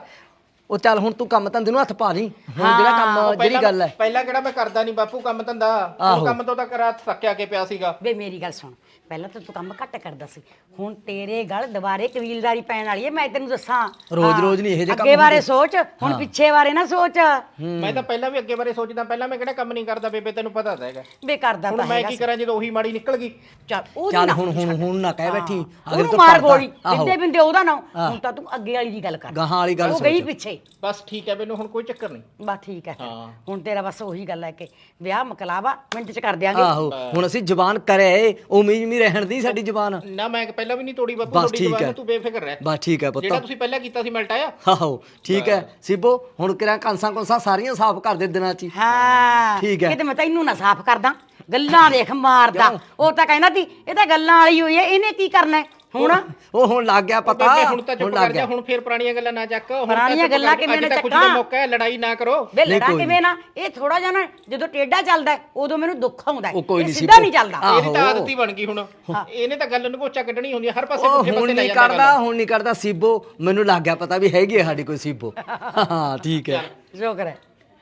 ਉਹ ਚੱਲ ਹੁਣ ਤੂੰ ਕੰਮ ਧੰਦੇ ਨੂੰ ਹੱਥ ਪਾ ਲਈ। ਹੁਣ ਜਿਹੜਾ ਕੰਮ ਜਿਹੜੀ ਗੱਲ ਹੈ। ਪਹਿਲਾਂ ਕਿਹੜਾ ਮੈਂ ਕਰਦਾ ਨਹੀਂ ਬਾਪੂ ਕੰਮ ਧੰਦਾ। ਆਹੋ। ਹੁਣ ਕੰਮ ਤੋਂ ਤਾਂ ਕਰਾ ਥੱਕਿਆ ਕੇ ਪਿਆ ਸੀਗਾ। ਵੇ ਮੇਰੀ ਗੱਲ ਸੁਣ। ਪਹਿਲਾਂ ਤਾਂ ਤੂੰ ਕੰਮ ਘੱਟ ਕਰਦਾ ਸੀ। ਹੁਣ ਤੇਰੇ ਗਲ ਦੁਬਾਰੇ ਕਬੀਲਦਾਰੀ ਪੈਣ ਵਾਲੀ ਹੈ ਮੈਂ ਤੈਨੂੰ ਦੱਸਾਂ। ਰੋਜ਼- ਹਾਂ। ਰੋਜ਼ ਨਹੀਂ ਇਹੋ ਜਿਹੇ ਕੰਮ ਅੱਗੇ ਬਾਰੇ। ਸੋਚ ਹੁਣ ਪਿੱਛੇ ਬਾਰੇ ਨਾ ਸੋਚ। ਮੈਂ ਤਾਂ ਪਹਿਲਾਂ ਵੀ ਅੱਗੇ ਬਾਰੇ ਸੋਚਦਾ ਪਹਿਲਾਂ ਮੈਂ ਕਿਹੜਾ ਕੰਮ ਨਹੀਂ ਕਰਦਾ ਬੇਬੇ ਤੈਨੂੰ ਪਤਾ ਤਾਂ ਹੈਗਾ। ਵੇ ਕਰਦਾ ਹੁਣ ਤਾਂ ਮੈਂ ਹੈਗਾ ਕੀ ਕਰਾਂ ਜਦੋਂ ਉਹੀ ਮਾੜੀ ਨਿਕਲ ਗਈ। ਚੱਲ ਉਹ ਚੱਲ ਹੁਣ ਹੁਣ ਹੁਣ ਨਾ ਕਹਿ ਬੈਠੀ ਅਗਰ ਤੂੰ ਮਾਰ ਗੋਲੀ ਆਹੋ। ਬਿੰਦੇ ਬਿੰਦੇ ਉਹਦਾ ਨਾ ਹੁਣ ਤਾਂ ਤੂੰ ਅੱਗੇ ਵਾਲੀ ਦੀ ਗੱਲ ਕਰ। ਗਾਹਾਂ ਵਾਲੀ ਗੱਲ ਉਹ ਗਈ ਸੋਚ ਪਿੱਛੇ। ਬਸ ਠੀਕ ਹੈ ਮੈਨੂੰ ਹੁਣ ਕੋਈ ਚੱਕਰ ਨਹੀਂ। ਬਸ ਠੀਕ ਹੈ ਫਿਰ। ਹਾਂ। ਹੁਣ ਤੇਰਾ ਬਸ ਉਹੀ ਗੱਲ ਹੈ ਕਿ ਵਿਆਹ ਮਕਲਾਵਾ ਮਿੰਟ ਚ ਕਰ ਦਿਆਂਗੇ। ਆਹੋ ਹੁਣ ਅਸੀਂ ਜ਼ਬਾਨ ਕਰੇ ਉਮੀਦ ਨਹੀਂ ਰਹਿਣ ਦੀ ਸਾਡੀ ਜ਼ਬਾਨ। ਨਾ ਮੈਂ ਪਹਿਲਾਂ ਵੀ ਨਹੀਂ ਤੋੜੀ ਬਾਪੂ ਬਸ ਤੁਹਾਡੀ ਠੀਕ ਜਵਾਨ ਹੈ। ਤੂੰ ਬੇਫਿਕਰ ਰਹਿ। ਬਸ ਠੀਕ ਹੈ ਜਿਹੜਾ ਪੁੱਤ ਤੁਸੀਂ ਪਹਿਲਾਂ ਕੀਤਾ ਸੀ ਮਿਲਟਾਇਆ ਆਹੋ ਠੀਕ ਹੈ। ਸਿਬੋ ਹੁਣ ਕਿਰਾਂ ਕਾਂਸਾਂ ਕੋਂਸਾਂ ਸਾਰੀਆਂ ਸਾਫ਼ ਕਰ ਦੇ ਦਿਨਾਂ ਚ ਹੀ। ਹਾਂ। ਠੀਕ ਹੈ। ਕਿਤੇ ਮੈਂ ਤੈਨੂੰ ਨਾ ਸਾਫ਼ ਕਰਦਾ। ਗੱਲਾਂ ਦੇਖ ਮਾਰਦਾ। ਉਹ ਤਾਂ ਕਹਿੰਦਾ ਸੀ ਇਹ ਤਾਂ ਗੱਲਾਂ ਵਾਲੀ ਹੋਈ ਹੈ ਇਹਨੇ ਕੀ ਕਰਨਾ ਹੈ? ਹੁਣ? ਉਹ ਹੁਣ ਲੱਗ ਗਿਆ ਪਤਾ। ਬੇਬੇ ਹੁਣ ਤਾਂ ਚੁੱਪ ਲੱਗ ਕਰ ਜਾ ਹੁਣ ਫੇਰ ਪੁਰਾਣੀਆਂ ਗੱਲਾਂ ਨਾ ਚੱਕ ਹੁਣ ਪੁਰਾਣੀਆਂ ਗੱਲਾਂ ਕਰ, ਕਿਵੇਂ ਨੇ ਤਾਂ ਕੁਝ ਚੱਕਾਂ? ਦਾ ਮੌਕਾ ਹੈ ਲੜਾਈ ਨਾ ਕਰੋ। ਵੇ ਲੜਾ ਕਿਵੇਂ ਨਾ? ਇਹ ਥੋੜਾ ਜਿਹਾ ਨਾ ਜਦੋਂ ਟੇਡਾ ਚੱਲਦਾ ਉਦੋਂ ਮੈਨੂੰ ਦੁੱਖ ਆਉਂਦਾ ਇਹ ਸਿੱਧਾ। ਨਹੀਂ ਚੱਲਦਾ। ਇਹਦੀ ਤਾਂ ਆਦਤ ਹੀ ਬਣ ਗਈ ਹੁਣ। ਇਹਨੇ ਤਾਂ ਗੱਲ ਨੂੰ ਕੋਚਾ ਕੱਢਣੀ ਹੁੰਦੀ ਹਰ ਪਾਸੇ ਪੁੱਠੇ ਪਾਸੇ ਲੈ ਜਾਂਦਾ ਕਰਦਾ ਹੁਣ ਨਹੀਂ ਕਰਦਾ ਸਿਬੋ। ਮੈਨੂੰ ਲੱਗ ਗਿਆ ਪਤਾ ਵੀ ਹੈਗੀ ਹੈ ਸਾਡੀ ਕੋਈ ਸਿਬੋ। *laughs* ਹਾਂ ਠੀਕ ਹੈ। ਸ਼ੁਕਰ ਹੈ।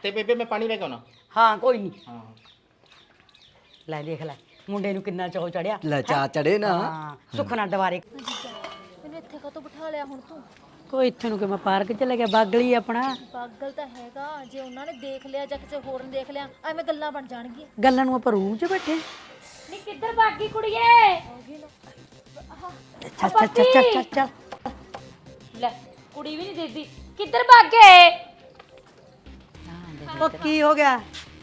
ਤੇ ਬੇਬੇ ਮੈਂ ਪਾਣੀ ਲੈ ਕੇ ਆਉਣਾ। ਹਾਂ ਕੋਈ ਨਹੀਂ। ਹਾਂ। ਲੈ ਦੇਖ ਲੈ। ਮੁੰਡੇ ਨੂੰ ਕਿੰਨਾ ਚਾਹ ਚੜਿਆ? ਲੈ ਚਾ ਚੜੇ ਨਾ। ਹਾਂ ਸੁੱਖ ਨਾਲ ਦੁਬਾਰੇ। ਮੈਨੂੰ ਇੱਥੇ ਕਾਹਤੋਂ ਬਿਠਾ ਲਿਆ ਹੁਣ ਤੂੰ? ਕੋਈ ਇੱਥੇ ਨੂੰ ਕਿ ਮੈਂ ਪਾਰਕ ਚ ਲੱਗਿਆ ਬਾਗਲੀ ਆਪਣਾ। ਪਾਗਲ ਤਾਂ ਹੈਗਾ ਜੇ ਉਹਨਾਂ ਨੇ ਦੇਖ ਲਿਆ ਜਾਂ ਕਿਸੇ ਹੋਰ ਨੇ ਦੇਖ ਲਿਆ ਐਵੇਂ ਗੱਲਾਂ ਬਣ ਜਾਣਗੀਆਂ। ਗੱਲਾਂ ਨੂੰ ਆਪਾਂ ਰੂਮ 'ਚ ਬੈਠੇ। ਨਹੀਂ ਕਿੱਧਰ ਭਾਗੀ ਕੁੜੀਏ? ਚੱਲ ਚੱਲ ਚੱਲ ਚੱਲ ਚੱਲ ਚੱਲ ਲੈ ਕੁੜੀ ਵੀ ਨਹੀਂ ਦੇਦੀ ਕਿੱਧਰ ਭਾਗੇ ਉਹ ਕੀ ਹੋ ਗਿਆ?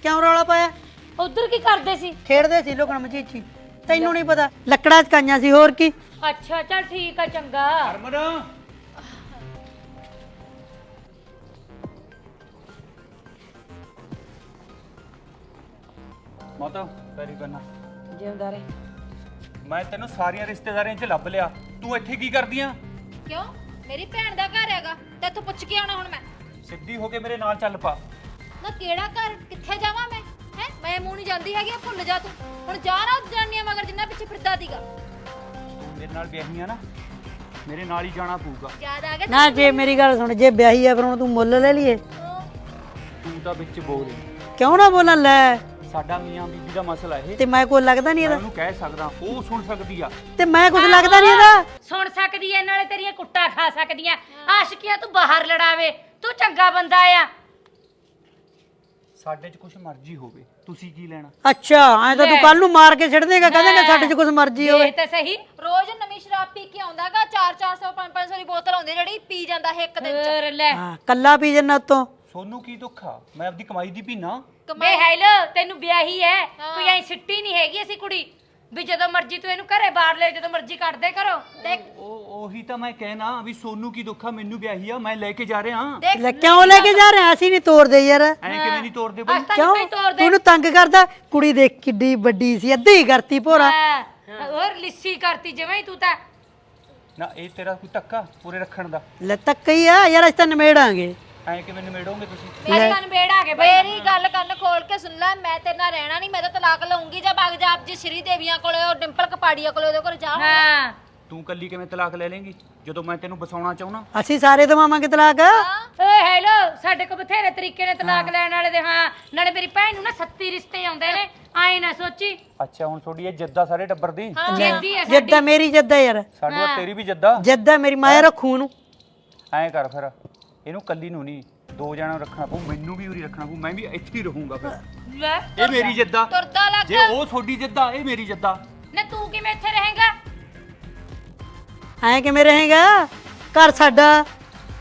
ਕਿਉਂ ਰੌਲਾ ਪਾਇਆ? ਉਧਰ ਕੀ ਕਰਦੇ ਸੀ? ਖੇਡਦੇ ਸੀ ਲੋਕਾਂ ਮਚੀਚੀ ਤੈਨੂੰ ਨਹੀਂ ਪਤਾ ਲੱਕੜਾਂ ਚਕਾਈਆਂ ਸੀ ਹੋਰ ਕੀ? ਅੱਛਾ ਚੱਲ ਠੀਕ ਆ ਚੰਗਾ। ਮਾਤਾ ਪੈਰੀ ਪੈਣਾ ਜਿਉਂਦਾ ਰਹੇ। ਮੈਂ ਤੈਨੂੰ ਸਾਰੀਆਂ ਰਿਸ਼ਤੇਦਾਰੀਆਂ 'ਚ ਲੱਭ ਲਿਆ। ਤੂੰ ਇੱਥੇ ਕੀ ਕਰਦੀ ਆ? ਕਿਉਂ? ਮੇਰੀ ਭੈਣ ਦਾ ਘਰ ਹੈਗਾ। ਤੇ ਤੂੰ ਪੁੱਛ ਕੇ ਆਉਣਾ ਹੁਣ ਮੈਂ। ਸਿੱਧੀ ਹੋ ਕੇ ਮੇਰੇ ਨਾਲ ਚੱਲ ਪਾ। ਨਾ ਕਿਹੜਾ ਘਰ? ਕਿੱਥੇ ਜਾਵਾਂ ਮੈਂ? ਹੈ? ਮੈਂ ਮੂੰਹ ਨਹੀਂ ਜਾਂਦੀ ਹੈਗੀ ਆ, ਭੁੱਲ ਜਾ ਤੂੰ। ਹੁਣ ਜਾ ਉਸ ਜਾਨੀਆਂ ਮਗਰ ਜਿੰਨਾ ਪਿੱਛੇ ਫਿਰਦਾ ਦੀਗਾ ਤੂੰ ਮੇਰੇ ਨਾਲ ਵਿਆਹੀ ਆ ਨਾ ਮੇਰੇ ਨਾਲ ਹੀ ਜਾਣਾ ਪਊਗਾ। ਯਾਦ ਆ ਗਿਆ ਨਾ ਜੇ ਮੇਰੀ ਗੱਲ ਸੁਣ ਜੇ ਵਿਆਹੀ ਆ ਫਿਰ ਹੁਣ ਤੂੰ ਮੁੱਲ ਲੈ ਲਈਏ। ਤੂੰ ਤਾਂ ਵਿੱਚ ਬੋਲ ਕਿਉਂ ਨਾ ਬੋਲਾਂ ਲੈ? ਸਾਡਾ ਮੀਆਂ ਬੀਬੀ ਦਾ ਮਸਲਾ ਇਹ। ਤੇ ਮੈਂ ਕੋਈ ਲੱਗਦਾ ਨਹੀਂ ਮੈਂ ਇਹਦਾ? ਉਹਨੂੰ ਕਹਿ ਸਕਦਾ ਉਹ ਸੁਣ ਸਕਦੀ ਆ। ਤੇ ਮੈਂ ਕੁਝ ਲੱਗਦਾ ਨਹੀਂ ਇਹਦਾ? ਸੁਣ ਸਕਦੀ ਐ ਨਾਲੇ ਤੇਰੀਆਂ ਕੁੱਟਾਂ ਖਾ ਸਕਦੀਆਂ ਆਸ਼ਕੀਆਂ ਤੂੰ ਬਾਹਰ ਲੜਾਵੇ। ਤੂੰ ਚੰਗਾ ਬੰਦਾ ਆ। ਸਾਡੇ 'ਚ ਕੁਝ ਮਰਜ਼ੀ ਹੋਵੇ। ਤੁਸੀਂ ਕੀ ਲੈਣਾ? ਅੱਛਾ ਐ ਤਾਂ ਤੂੰ ਕੱਲ ਨੂੰ ਮਾਰ ਕੇ ਛੱਡ ਦੇਗਾ ਕਹਿੰਦਾ ਸਾਡੇ 'ਚ ਕੁਝ ਮਰਜ਼ੀ ਹੋਵੇ। ਇਹ ਤਾਂ ਸਹੀ ਰੋਜ਼ ਨਵੀਂ ਸ਼ਰਾਬ ਪੀ ਕੇ ਆਉਂਦਾਗਾ 4 400 5 500 ਦੀ ਬੋਤਲ ਆਉਂਦੀ ਜਿਹੜੀ ਪੀ ਜਾਂਦਾ ਹੈ ਇੱਕ ਦਿਨ ਚ। ਲੈ। ਹਾਂ ਕੱਲਾ ਪੀ ਜੰਨਾ ਉਤੋਂ। ਸੋਨੂੰ ਕੀ ਦੁੱਖ ਆ? ਮੈਂ ਆਪਦੀ ਕਮਾਈ ਦੀ ਪੀਣਾ ਬੇ ਹੈਲੋ ਤੈਨੂੰ ਵਿਆਹੀ ਐ ਕੋਈ ਐ ਸਿੱਟੀ ਨਹੀਂ ਹੈਗੀ ਅਸੀਂ ਕੁੜੀ। ਵੀ ਜਦੋਂ ਮਰਜ਼ੀ ਤੂੰ ਇਹਨੂੰ ਘਰੇ ਬਾੜ ਲੈ ਜਦੋਂ ਮਰਜ਼ੀ ਕੱਢਦੇ ਕਰੋ ਦੇਖ। ਉਹ ਉਹੀ ਤਾਂ ਮੈਂ ਕਹਿਣਾ ਵੀ ਸੋਨੂੰ ਕੀ ਦੁੱਖ ਮੈਨੂੰ ਵਿਆਹੀ ਆ ਮੈਂ ਲੈ ਕੇ ਜਾ ਰਿਹਾ। ਲੈ ਕਿਉਂ ਲੈ ਕੇ ਜਾ ਰਿਹਾ? ਅਸੀਂ ਨਹੀਂ ਤੋਰਦੇ ਯਾਰ। ਐ ਕਿਵੇਂ ਨਹੀਂ ਤੋੜਦੇ ਬਈ? ਅਸਤਾ ਕਿਉਂ? ਨਹੀਂ ਤੋੜ ਦੇ ਤੂੰ ਇਹਨੂੰ ਤੰਗ ਕਰਦਾ? ਕੁੜੀ ਦੇਖ ਕਿੱਡੀ ਵੱਡੀ ਸੀ ਅੱਧੀ ਕਰਤੀ ਭੋਰਾ। ਹਾਂ, ਹੋਰ ਲਿੱਸੀ ਕਰਤੀ ਜਿਵੇਂ ਹੀ ਤੂੰ ਤਾਂ। ਨਾ ਇਹ ਤੇਰਾ ਕੋਈ ਧੱਕਾ ਪੂਰੇ ਰੱਖਣ ਦਾ। ਲੈ ਤੱਕ ਹੀ ਆ ਯਾਰ ਅਸੀਂ ਤਾਂ ਨਿਮੇੜਾਂਗੇ। ਐ ਕਿਵੇਂ ਨਿਮੇੜੋਗੇ ਤੁਸੀਂ? ਮੇਰੇ ਕੰਨ ਬੇੜ ਆ ਗਏ ਬਈ ਮੇਰੀ ਗੱਲ ਕੰਨ ਖੋਲ ਕੇ ਸੁਣ ਲੈ ਮੈਂ ਤੇਰੇ ਨਾਲ ਰਹਿਣਾ ਨਹੀਂ ਮੈਂ ਤਾਂ ਤਲਾਕ ਲਊਂਗੀ ਜਾਂ ਬਗ ਜਾ ਆਪ ਜੀ ਸ਼੍ਰੀ ਦੇਵੀਆਂ ਕੋਲੇ ਉਹ ਡਿੰਪਲ ਕਪਾੜੀਆ ਕੋਲੇ ਉਹਦੇ ਕੋਲ ਜਾ ਹਾਂ। ਤੂੰ ਕੱਲੀ ਕਿਵੇਂ ਤਲਾਕ ਲੈ ਲੇਂਗੀ? ਜਦੋਂ ਮੈਂ ਤੈਨੂੰ ਬਸਾਉਣਾ ਚਾਹੁੰਨਾ ਅਸੀਂ ਸਾਰੇ ਦਵਾਵਾਂਗੇ ਤਲਾਕ? ਓਏ ਹੈਲੋ ਸਾਡੇ ਕੋਲ ਬਥੇਰੇ ਤਰੀਕੇ ਨੇ ਤਲਾਕ ਲੈਣ ਵਾਲੇ ਦੇ ਹਾਂ। ਨਾਲੇ ਮੇਰੀ ਭੈਣ ਨੂੰ ਨਾ 37 ਰਿਸ਼ਤੇ ਆਉਂਦੇ ਨੇ ਆਏ ਨਾ ਸੋਚੀ। ਅੱਛਾ ਹੁਣ ਤੁਹਾਡੀ ਇਹ ਜੱਦਾ ਸਾਰੇ ਟੱਬਰ ਦੀ? ਜੇਦੀ ਹੈ ਜੱਦਾ ਮੇਰੀ ਜੱਦਾ ਯਾਰ। ਸਾਡੂ ਤੇਰੀ ਵੀ ਜੱਦਾ ਜੱਦਾ ਮੇਰੀ ਮਾਇਆ ਰੱਖੂ ਨੂੰ ਐਂ ਕਰ ਫਿਰ। ਇਹਨੂੰ ਕੱਲੀ ਨੂੰ ਨਹੀਂ ਦੋ ਜਣਾਂ ਨੂੰ ਰੱਖਣਾ ਪਊ ਮੈਨੂੰ ਵੀ ਉਰੀ ਰੱਖਣਾ ਪਊ ਮੈਂ ਵੀ ਇੱਥੇ ਹੀ ਰਹੂੰਗਾ ਫਿਰ। ਲੈ ਇਹ ਮੇਰੀ ਜੱਦਾ ਤੁਰਦਾ ਲੱਗ ਜੇ ਉਹ ਤੁਹਾਡੀ ਜੱਦਾ ਇਹ ਮੇਰੀ ਜੱਦਾ। ਨਾ ਤੂੰ ਕਿਵੇਂ ਇੱਥੇ ਰਹੇਂਗਾ? ਐਂ ਕਿਵੇਂ ਰਹੇਗਾ? ਘਰ ਸਾਡਾ।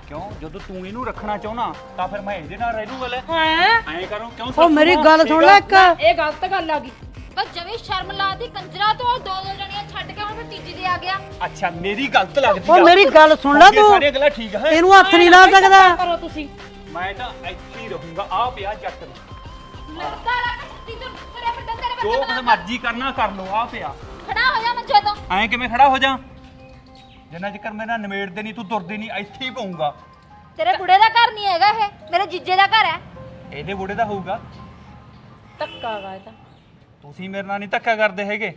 ਕਿਉਂ? ਜਦੋਂ ਤੂੰ ਇਹਨੂੰ ਰੱਖਣਾ ਚਾਹੁੰਨਾ ਤਾਂ ਫਿਰ ਮੈਂ ਇਹਦੇ ਨਾਲ ਰਹਿ ਲੂੰਗਾ ਲੈ ਹਾਂ? ਐਂ ਕਰੋ ਕਿਉਂ ਉਹ ਮੇਰੀ ਗੱਲ ਸੁਣ ਲੈ ਇੱਕ। ਇਹ ਗਲਤ ਗੱਲ ਆ ਗਈ। ਬਸ ਜਮੀ ਸ਼ਰਮ ਲਾਦੀ ਕੰਜਰਾ ਤੋਂ ਉਹ ਦੋ ਦੋ ਜਣੀਆਂ ਛੱਡ ਕੇ ਹੁਣ ਤੀਜੀ ਦੇ ਆ ਗਿਆ। ਅੱਛਾ ਮੇਰੀ ਗਲਤ ਲੱਗਦੀ ਉਹ ਮੇਰੀ ਗੱਲ ਸੁਣ ਲੈ ਤੂੰ। ਸਾਰੀਆਂ ਗੱਲਾਂ ਠੀਕ ਹੈ? ਇਹਨੂੰ ਹੱਥ ਨਹੀਂ ਲਾ ਸਕਦਾ। ਕਰੋ ਤੁਸੀਂ। ਮੈਂ ਤਾਂ ਇੱਥੇ ਹੀ ਰਹੂੰਗਾ ਆ ਪਿਆ ਜੱਟ ਨੂੰ। ਲੜਦਾ ਲੱਗ ਛੱਤੀ ਤੋਂ ਤੇਰੇ ਫਿਰਦਾ ਤੇਰੇ ਜੋ ਕੁਝ ਮਰਜ਼ੀ ਕਰਨਾ ਕਰ ਲੋ ਆ ਪਿਆ। ਖੜਾ ਹੋ ਜਾ ਮੰਜੇ ਤੋਂ। ਐਂ ਕਿਵੇਂ ਖੜਾ ਹੋ ਜਾ? ਜਿੰਨਾ ਚਿਰ ਮੇਰਾ ਨਿਮੇੜਦੇ ਨਹੀਂ ਤੂੰ ਤੁਰਦੀ ਨਹੀਂ ਇੱਥੇ ਹੀ ਪਊਂਗਾ। ਤੇਰੇ ਬੁੜੇ ਦਾ ਘਰ ਨਹੀਂ ਹੈਗਾ ਇਹ ਮੇਰੇ ਜੀਜੇ ਦਾ ਘਰ ਹੈ। ਇਹਦੇ ਬੁੜੇ ਦਾ ਹੋਊਗਾ। ਧੱਕਾ ਗਾ ਇਹ ਤਾਂ। ਤੁਸੀਂ ਮੇਰੇ ਨਾਲ ਨਹੀਂ ਧੱਕਾ ਕਰਦੇ ਹੈਗੇ?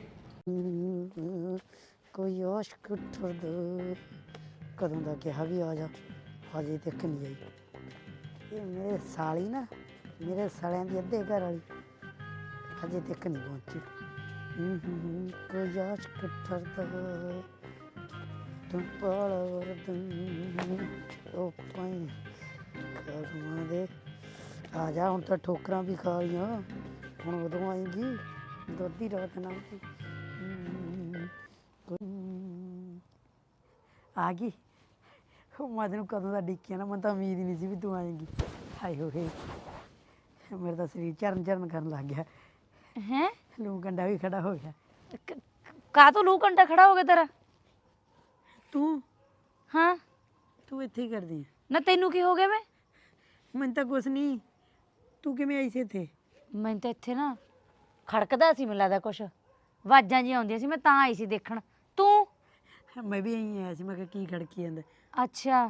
ਕੋਈ ਆਸ਼ਕ ਠਰਦ ਕਦੋਂ ਦਾ ਕਿਹਾ ਵੀ ਆ ਜਾ ਹਜੇ ਤੱਕ ਨਹੀਂ ਆਈ। ਇਹ ਮੇਰੇ ਸਾਲੀ ਨਾ ਮੇਰੇ ਸਾਲਿਆਂ ਦੀ ਅੱਧੇ ਘਰ ਵਾਲੀ ਹਜੇ ਤੱਕ ਨਹੀਂ ਪਹੁੰਚੀ। ਹੂੰ, ਕੋਈ ਆਸ਼ਕ ਠਰਦ ਤੂੰ ਪਾਲ ਵਰਦਨ ਉਹ ਪਾਈ ਕਦਮਾਂ ਦੇ। ਆ ਜਾ ਹੁਣ ਤਾਂ ਠੋਕਰਾਂ ਵੀ ਖਾ ਲਈਆਂ। ਹੁਣ ਉਦੋਂ ਆਏਗੀ। ਦੋਦੀ ਰਾਤ ਕੀ ਆ ਗਈ। ਉਹ ਮੈਂ ਤੈਨੂੰ ਕਦੋਂ ਦਾ ਡਿੱਕਿਆ ਨਾ ਮੈਨੂੰ ਤਾਂ ਉਮੀਦ ਹੀ ਨਹੀਂ ਸੀ ਵੀ ਤੂੰ ਆਏਂਗੀ। ਹਾਏ ਹੋਏ। ਮੇਰਾ ਤਾਂ ਸਰੀਰ ਚਰਨ ਚਰਨ ਕਰਨ ਲੱਗ ਗਿਆ। ਹੈ? ਲੂ ਕੰਡਾ ਵੀ ਖੜਾ ਹੋ ਗਿਆ। ਕਾ ਤੂੰ ਲੂ ਘੰਟਾ ਖੜਾ ਹੋ ਗਿਆ ਤੇਰਾ? ਤੂੰ? ਹਾਂ। ਤੂੰ ਇੱਥੇ ਹੀ ਕਰਦੀ ਨਾ ਤੈਨੂੰ ਕੀ ਹੋ ਗਿਆ ਵੇ ਮੈਨੂੰ ਤਾਂ ਕੁਛ ਨਹੀਂ। ਤੂੰ ਕਿਵੇਂ ਆਈ ਸੀ ਇੱਥੇ? ਮੈਂ ਤਾਂ ਇੱਥੇ ਨਾ ਖੜਕਦਾ ਸੀ ਮੈਨੂੰ ਲੱਗਦਾ ਕੁਛ। ਆਵਾਜ਼ਾਂ ਜੀ ਆਉਂਦੀਆਂ ਸੀ ਮੈਂ ਤਾਂ ਆਈ ਸੀ ਦੇਖਣ। ਤੂੰ? ਮੈਂ ਵੀ ਆਈ ਆਇਆ ਸੀ ਮੈਂ ਕਿਹਾ ਕੀ ਖੜਕੀ ਜਾਂਦਾ। ਅੱਛਾ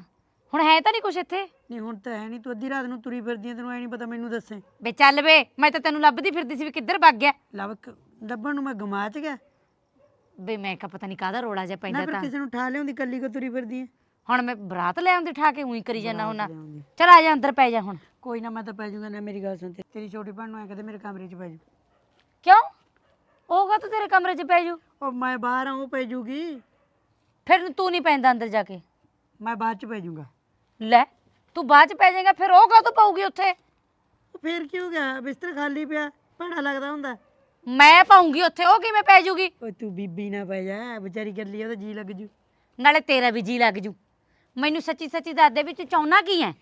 ਹੁਣ ਹੈ ਤਾਂ ਨਹੀਂ ਕੁਛ ਇੱਥੇ? ਨਹੀਂ ਹੁਣ ਤਾਂ ਹੈ ਨਹੀਂ ਤੂੰ ਅੱਧੀ ਰਾਤ ਨੂੰ ਤੁਰੀ ਫਿਰਦੀ ਤੈਨੂੰ ਐ ਨਹੀਂ ਪਤਾ ਮੈਨੂੰ ਦੱਸੇ। ਵੇ ਚੱਲ ਵੇ ਮੈਂ ਤਾਂ ਤੈਨੂੰ ਲੱਭਦੀ ਫਿਰਦੀ ਸੀ ਵੀ ਕਿੱਧਰ ਭੱਗ ਗਿਆ। ਲੱਭ ਕੇ- ਲੱਭਣ ਨੂੰ ਮੈਂ ਗਮਾ ਚ ਗਿਆ। ਵੇ ਮੈਂ ਕਾ ਪਤਾ ਨਹੀਂ ਕਾਹਦਾ ਰੋਲਾ ਜਿਹਾ ਨਾ ਪੈਂਦਾ ਫਿਰ ਤਾਂ। ਕਿਸੇ ਨੂੰ ਠਾ ਲਿਆਉਂਦੀ ਕੱਲੀ ਕੋ ਤੁਰੀ ਫਿਰਦੀ ਹੈ ਹੁਣ ਮੈਂ ਬਰਾਤ ਲੈ ਆਉਂਦੀ ਠਾ ਕੇ ਉਹੀ ਕਰੀ ਜਾਣਾ ਹੁਣ। ਚਲ ਆ ਜਾ ਅੰਦਰ ਪੈ ਜਾ ਹੁਣ। ਕੋਈ ਨਾ ਮੈਂ ਤਾਂ ਪੈ ਜਾਊਂਗਾ ਨਾ ਮੇਰੀ ਗੱਲ ਸੁਣ ਤੇ। ਤੇਰੀ ਛੋਟੀ ਭੈਣ ਨੂੰ ਐ ਕਹਦੇ ਮੇਰੇ ਕਮਰੇ 'ਚ ਪੈ ਜਾਊ ਕਿਉਂ? ਉਹ ਕਾ ਤੂੰ ਤੇਰੇ ਕਮਰੇ 'ਚ ਪੈ ਜੂ? ਉਹ ਮੈਂ ਬਾਹਰ ਆ ਉਹ ਪੈ ਜੂਗੀ। ਫਿਰ ਤੂੰ ਨਹੀਂ ਪੈਂਦਾ ਅੰਦਰ ਜਾ ਕੇ। ਮੈਂ ਬਾਅਦ 'ਚ ਪੈ ਜਾਊਂਗਾ ਲੈ ਤੂੰ ਬਾਅਦ 'ਚ ਪੈ ਜਾਏਗਾ ਫਿਰ ਉਹ ਕਾ ਤੂੰ ਪਾਉਗੀ ਉੱਥੇ ਫੇਰ ਕੀ ਹੋ ਗਿਆ? ਬਿਸਤਰ ਖਾਲੀ ਪਿਆ ਭੜਾ ਲੱਗਦਾ ਹੁੰਦਾ। ਮੈਂ ਪਾਉਂਗੀ ਉੱਥੇ ਉਹ ਕਿਵੇਂ ਪੈ ਜੂਗੀ? ਓਏ ਤੂੰ ਬੀਬੀ ਨਾ ਪੈ ਜਾ ਵਿਚਾਰੀ ਗੱਲੀ ਉਹਦਾ ਜੀ ਲੱਗ ਜੂ। ਨਾਲੇ ਤੇਰਾ ਵੀ ਜੀ ਲੱਗ ਜੂ। ਮੈਨੂੰ ਸੱਚੀ ਸੱਚੀ ਦੱਸ ਦੇ ਵਿੱਚ ਚਾਹੁੰਨਾ ਕੀ ਹੈ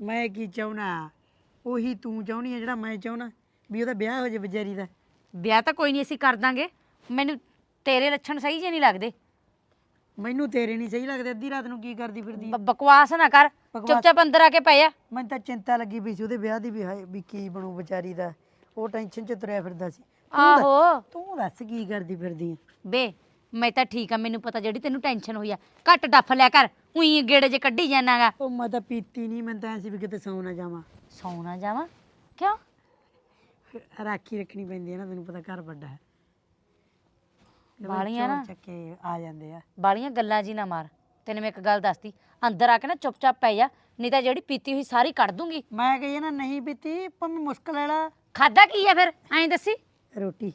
ਮੈਂ ਕੀ ਚਾਹਣਾ ਉਹੀ ਤੂੰ ਚਾਹਣੀ ਹੈ ਜਿਹੜਾ ਮੈਂ ਚਾਹਣਾ ਵੀ ਉਹਦਾ ਵਿਆਹ ਹੋ ਜੇ ਵਿਚਾਰੀ ਦਾ। ਵਿਆਹ ਤਾਂ ਕੋਈ ਨਹੀਂ ਅਸੀਂ ਕਰ ਦਾਂਗੇ। ਮੈਨੂੰ ਤੇਰੇ ਲੱਛਣ ਸਹੀ ਜਿਹੇ ਨਹੀਂ ਲੱਗਦੇ। ਮੈਨੂੰ ਤੇਰੇ ਨਹੀਂ ਸਹੀ ਲੱਗਦੇ। ਅੱਧੀ ਰਾਤ ਨੂੰ ਕੀ ਕਰਦੀ ਫਿਰਦੀ ਬ- ਬਕਵਾਸ ਨਾ ਕਰ। ਬਕਵਾਸ- ਚੁੱਪਚਾਪ ਅੰਦਰ ਆ ਕੇ ਪੈ ਜਾ ਮੈਨੂੰ ਤਾਂ ਚਿੰਤਾ ਲੱਗੀ ਵੀ ਸੀ ਉਹਦੇ ਵਿਆਹ ਦੀ ਵੀ ਹਾਏ ਵੀ ਕੀ ਬਣੂ ਵਿਚਾਰੀ ਦਾ। ਉਹ ਟੈਨਸ਼ਨ 'ਚ ਤੁਰਿਆ ਫਿਰਦਾ ਸੀ। ਆਹੋ। ਤੂੰ ਦੱਸ ਕੀ ਕਰਦੀ ਫਿਰਦੀ ਬੇ ਮੈਂ ਤਾਂ ਠੀਕ ਆ। ਮੈਨੂੰ ਪਤਾ ਜਿਹੜੀ ਤੈਨੂੰ ਟੈਨਸ਼ਨ ਹੋਈ ਆ। ਘੱਟ ਡੱਫ ਲਿਆ ਕਰ। ਉਹੀ ਗੇੜੇ ਜੇ ਕੱਢੀ ਜਾਣਾਗਾ। ਉਹ ਮੈਂ ਤਾਂ ਪੀਤੀ ਨਹੀਂ ਮੈਂ ਤਾਂ ਐ ਸੀ ਵੀ ਕਿਤੇ ਸੌ ਨਾ ਜਾਵਾਂ। ਸੌਂ ਨਾ ਜਾਵਾਂ? ਕਿਉਂ? ਫਿਰ ਰਾਖੀ ਰੱਖਣੀ ਪੈਂਦੀ ਹੈ ਨਾ ਤੈਨੂੰ ਪਤਾ ਘਰ ਵੱਡਾ ਹੈ। ਵਾਲੀਆਂ ਨਾ। ਚੱਕੇ ਆ ਜਾਂਦੇ ਆ। ਬਾਲੀਆਂ ਗੱਲਾਂ ਜੀ ਨਾ ਮਾਰ। ਤੈਨੂੰ ਮੈਂ ਇੱਕ ਗੱਲ ਦੱਸਤੀ ਅੰਦਰ ਆ ਕੇ ਨਾ ਚੁੱਪਚਾਪ ਪੈ ਜਾ ਨਹੀਂ ਤਾਂ ਜਿਹੜੀ ਪੀਤੀ ਹੋਈ ਸਾਰੀ ਕੱਢ ਦੂੰਗੀ। ਮੈਂ ਕਹੀ ਨਾ ਨਹੀਂ ਪੀਤੀ ਭਾਵੇਂ ਮੁਸ਼ਕਲ ਵਾਲਾ ਖਾਦਾ ਕੀ ਆ ਫਿਰ? ਐਂ ਦੱਸੀ। ਰੋਟੀ।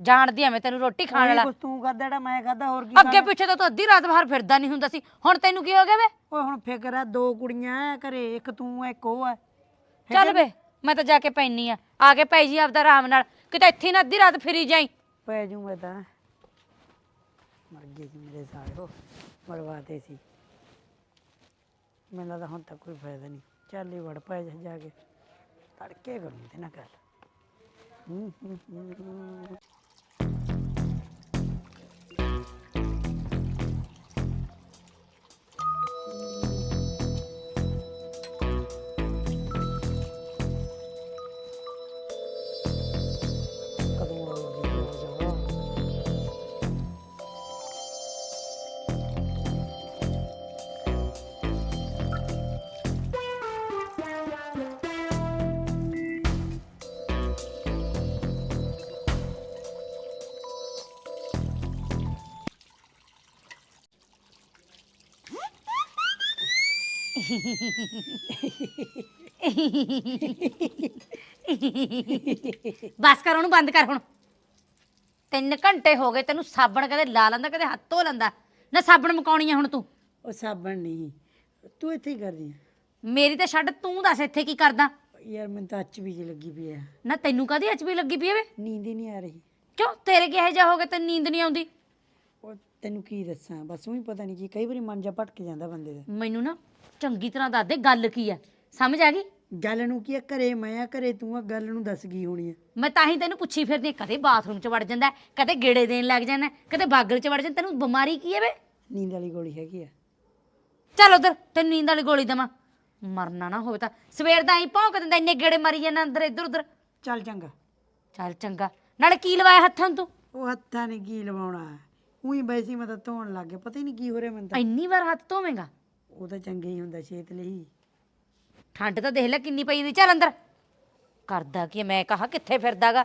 ਜਾਣਦੀ ਮੈਂ ਤੈਨੂੰ ਰੋਟੀ ਖਾਣ ਵਾਲਾ। ਕੁਛ ਤੂੰ ਖਾਦਾ ਜਿਹੜਾ ਮੈਂ ਖਾਦਾ ਹੋਰ ਕੀ ਅੱਗੇ ਪਿੱਛੇ ਤਾਂ ਤੂੰ ਅੱਧੀ ਰਾਤ ਬਾਹਰ ਫਿਰਦਾ ਨਹੀਂ ਹੁੰਦਾ ਸੀ। ਹੁਣ ਤੈਨੂੰ ਕੀ ਹੋ ਗਿਆ ਵੇ? ਓਏ ਹੁਣ ਫਿਕਰ ਆ ਦੋ ਕੁੜੀਆਂ ਐ ਘਰੇ ਇੱਕ ਤੂੰ ਐ ਇੱਕ ਉਹ ਐ। ਚੱਲ ਵੇ ਮੈਂ ਤਾਂ ਜਾ ਕੇ ਪੈਣੀ ਆ। ਆ ਕੇ ਪੈ ਜੀ ਆਪਦਾ ਆਰਾਮ ਨਾਲ। ਕਿਤੇ ਇੱਥੇ ਨਾ ਅੱਧੀ ਰਾਤ ਫਿਰੀ ਜਾਈ। ਪੈ ਜੂ ਮੈਂ ਤਾਂ। ਮਰ ਗਏ ਸੀ ਮੇਰੇ ਸਾਲਿਓ ਮਰਵਾਤੇ ਸੀ। ਮੈਨੂੰ ਲੱਗਦਾ ਹੁਣ ਤਾਂ ਕੋਈ ਫਾਇਦਾ ਨਹੀਂ। ਚੱਲ ਹੀ ਵੜ ਪੈ ਜਾ ਜਾ ਕੇ। ਤੜਕੇ ਕਰੂੰ ਤੇ ਨਾ ਗੱਲ। ਹੂੰ, ਹੂੰ, ਹੂੰ। ਬਸ ਕਰ ਉਹਨੂੰ ਬੰਦ ਕਰ ਹੁਣ। ਤਿੰਨ ਘੰਟੇ ਹੋ ਗਏ ਤੈਨੂੰ ਸਾਬਣ ਕਦੇ ਲਾ ਲੈਂਦਾ ਕਦੇ ਹੱਥ ਧੋ ਲੈਂਦਾ। ਨਾ ਸਾਬਣ ਮਕਾਉਣੀ ਆ ਹੁਣ ਤੂੰ। ਉਹ ਸਾਬਣ ਨਹੀਂ ਤੂੰ ਇੱਥੇ ਹੀ ਕਰਦੀ ਆ। ਮੇਰੀ ਤਾਂ ਛੱਡ ਤੂੰ ਦੱਸ ਇੱਥੇ ਕੀ ਕਰਦਾ। ਯਾਰ ਮੈਨੂੰ ਤਾਂ ਅੱਚ ਵੀ ਲੱਗੀ ਪਈ ਆ। ਨਾ ਤੈਨੂੰ ਕਦੀ ਅਚਬੀ ਲੱਗੀ ਪਈ ਵੇ? ਨੀਂਦ ਹੀ ਨਹੀਂ ਆ ਰਹੀ। ਕਿਉਂ? ਤੇਰੇ ਕਿਹੋ ਜਿਹਾ ਹੋ ਗਿਆ ਤੈਨੂੰ ਨੀਂਦ ਨਹੀਂ ਆਉਂਦੀ? ਉਹ ਤੈਨੂੰ ਕੀ ਦੱਸਾਂ ਬਸ ਉਹੀ ਪਤਾ ਨਹੀਂ ਕੀ ਕਈ ਵਾਰੀ ਮਨ ਜਾ ਭਟਕ ਜਾਂਦਾ ਬੰਦੇ ਦਾ। ਮੈਨੂੰ ਨਾ ਚੰਗੀ ਤਰ੍ਹਾਂ ਦੱਸ ਦੇ ਗੱਲ ਕੀ ਆ। ਸਮਝ ਆ ਗਈ? ਗੱਲ ਨੂੰ ਕੀ ਆ? ਘਰੇ ਮੈਂ ਆ ਘਰੇ ਤੂੰ ਆ ਗੱਲ ਨੂੰ ਦੱਸ ਗਈ ਹੋਣੀ ਆ? ਮੈਂ ਤਾਂ ਹੀ ਤੈਨੂੰ ਪੁੱਛੀ ਫਿਰਦੀ ਹਾਂ, ਕਦੇ ਬਾਥਰੂਮ 'ਚ ਵੜ ਜਾਂਦਾ ਹੈ, ਕਦੇ ਗੇੜੇ ਦੇਣ ਲੱਗ ਜਾਂਦਾ ਹੈ, ਕਦੇ ਬਾਗਲ 'ਚ ਵੜ ਜਾਂਦਾ ਤੈਨੂੰ ਬਿਮਾਰੀ ਕੀ ਹੈ ਵੇ? ਨੀਂਦ ਵਾਲੀ ਗੋਲੀ ਹੈਗੀ ਆ। ਚੱਲ ਉਧਰ ਤੈਨੂੰ ਨੀਂਦ ਵਾਲੀ ਗੋਲੀ ਦਵਾਂ। ਮਰਨਾ ਨਾ ਹੋਵੇ ਤਾਂ। ਸਵੇਰ ਦਾ ਹੀ ਭੌਂਕ ਦਿੰਦਾ ਇੰਨੇ ਗੇੜੇ ਮਾਰੀ ਜਾਂਦਾ ਅੰਦਰ ਇੱਧਰ ਉੱਧਰ। ਚੱਲ ਚੰਗਾ। ਚੱਲ ਚੰਗਾ। ਨਾਲੇ ਕੀ ਲਵਾਇਆ ਹੱਥਾਂ ਨੂੰ ਤੂੰ? ਉਹ ਹੱਥਾਂ ਨੇ ਕੀ ਲਵਾਉਣਾ? ਉਹੀ ਵੈਸੀ ਮੈਂ ਤਾਂ ਧੋਣ ਲੱਗ ਗਿਆ ਪਤਾ ਹੀ ਨਹੀਂ ਕੀ ਹੋ ਰਿਹਾ ਮੈਨੂੰ ਤਾਂ। ਇੰਨੀ ਵਾਰ ਹੱਥ ਧੋਵੇਂਗਾ? ਉਹ ਤਾਂ ਚੰਗੇ ਹੀ ਹੁੰਦਾ ਸਿਹਤ ਲਈ। ਠੰਡ ਤਾਂ ਦੇਖ ਲੈ ਕਿੰਨੀ ਪਈ ਦੀ ਚੱਲ ਅੰਦਰ। ਕਰਦਾ ਕੀ ਮੈਂ ਕਹਾ ਕਿੱਥੇ ਫਿਰਦਾਗਾ?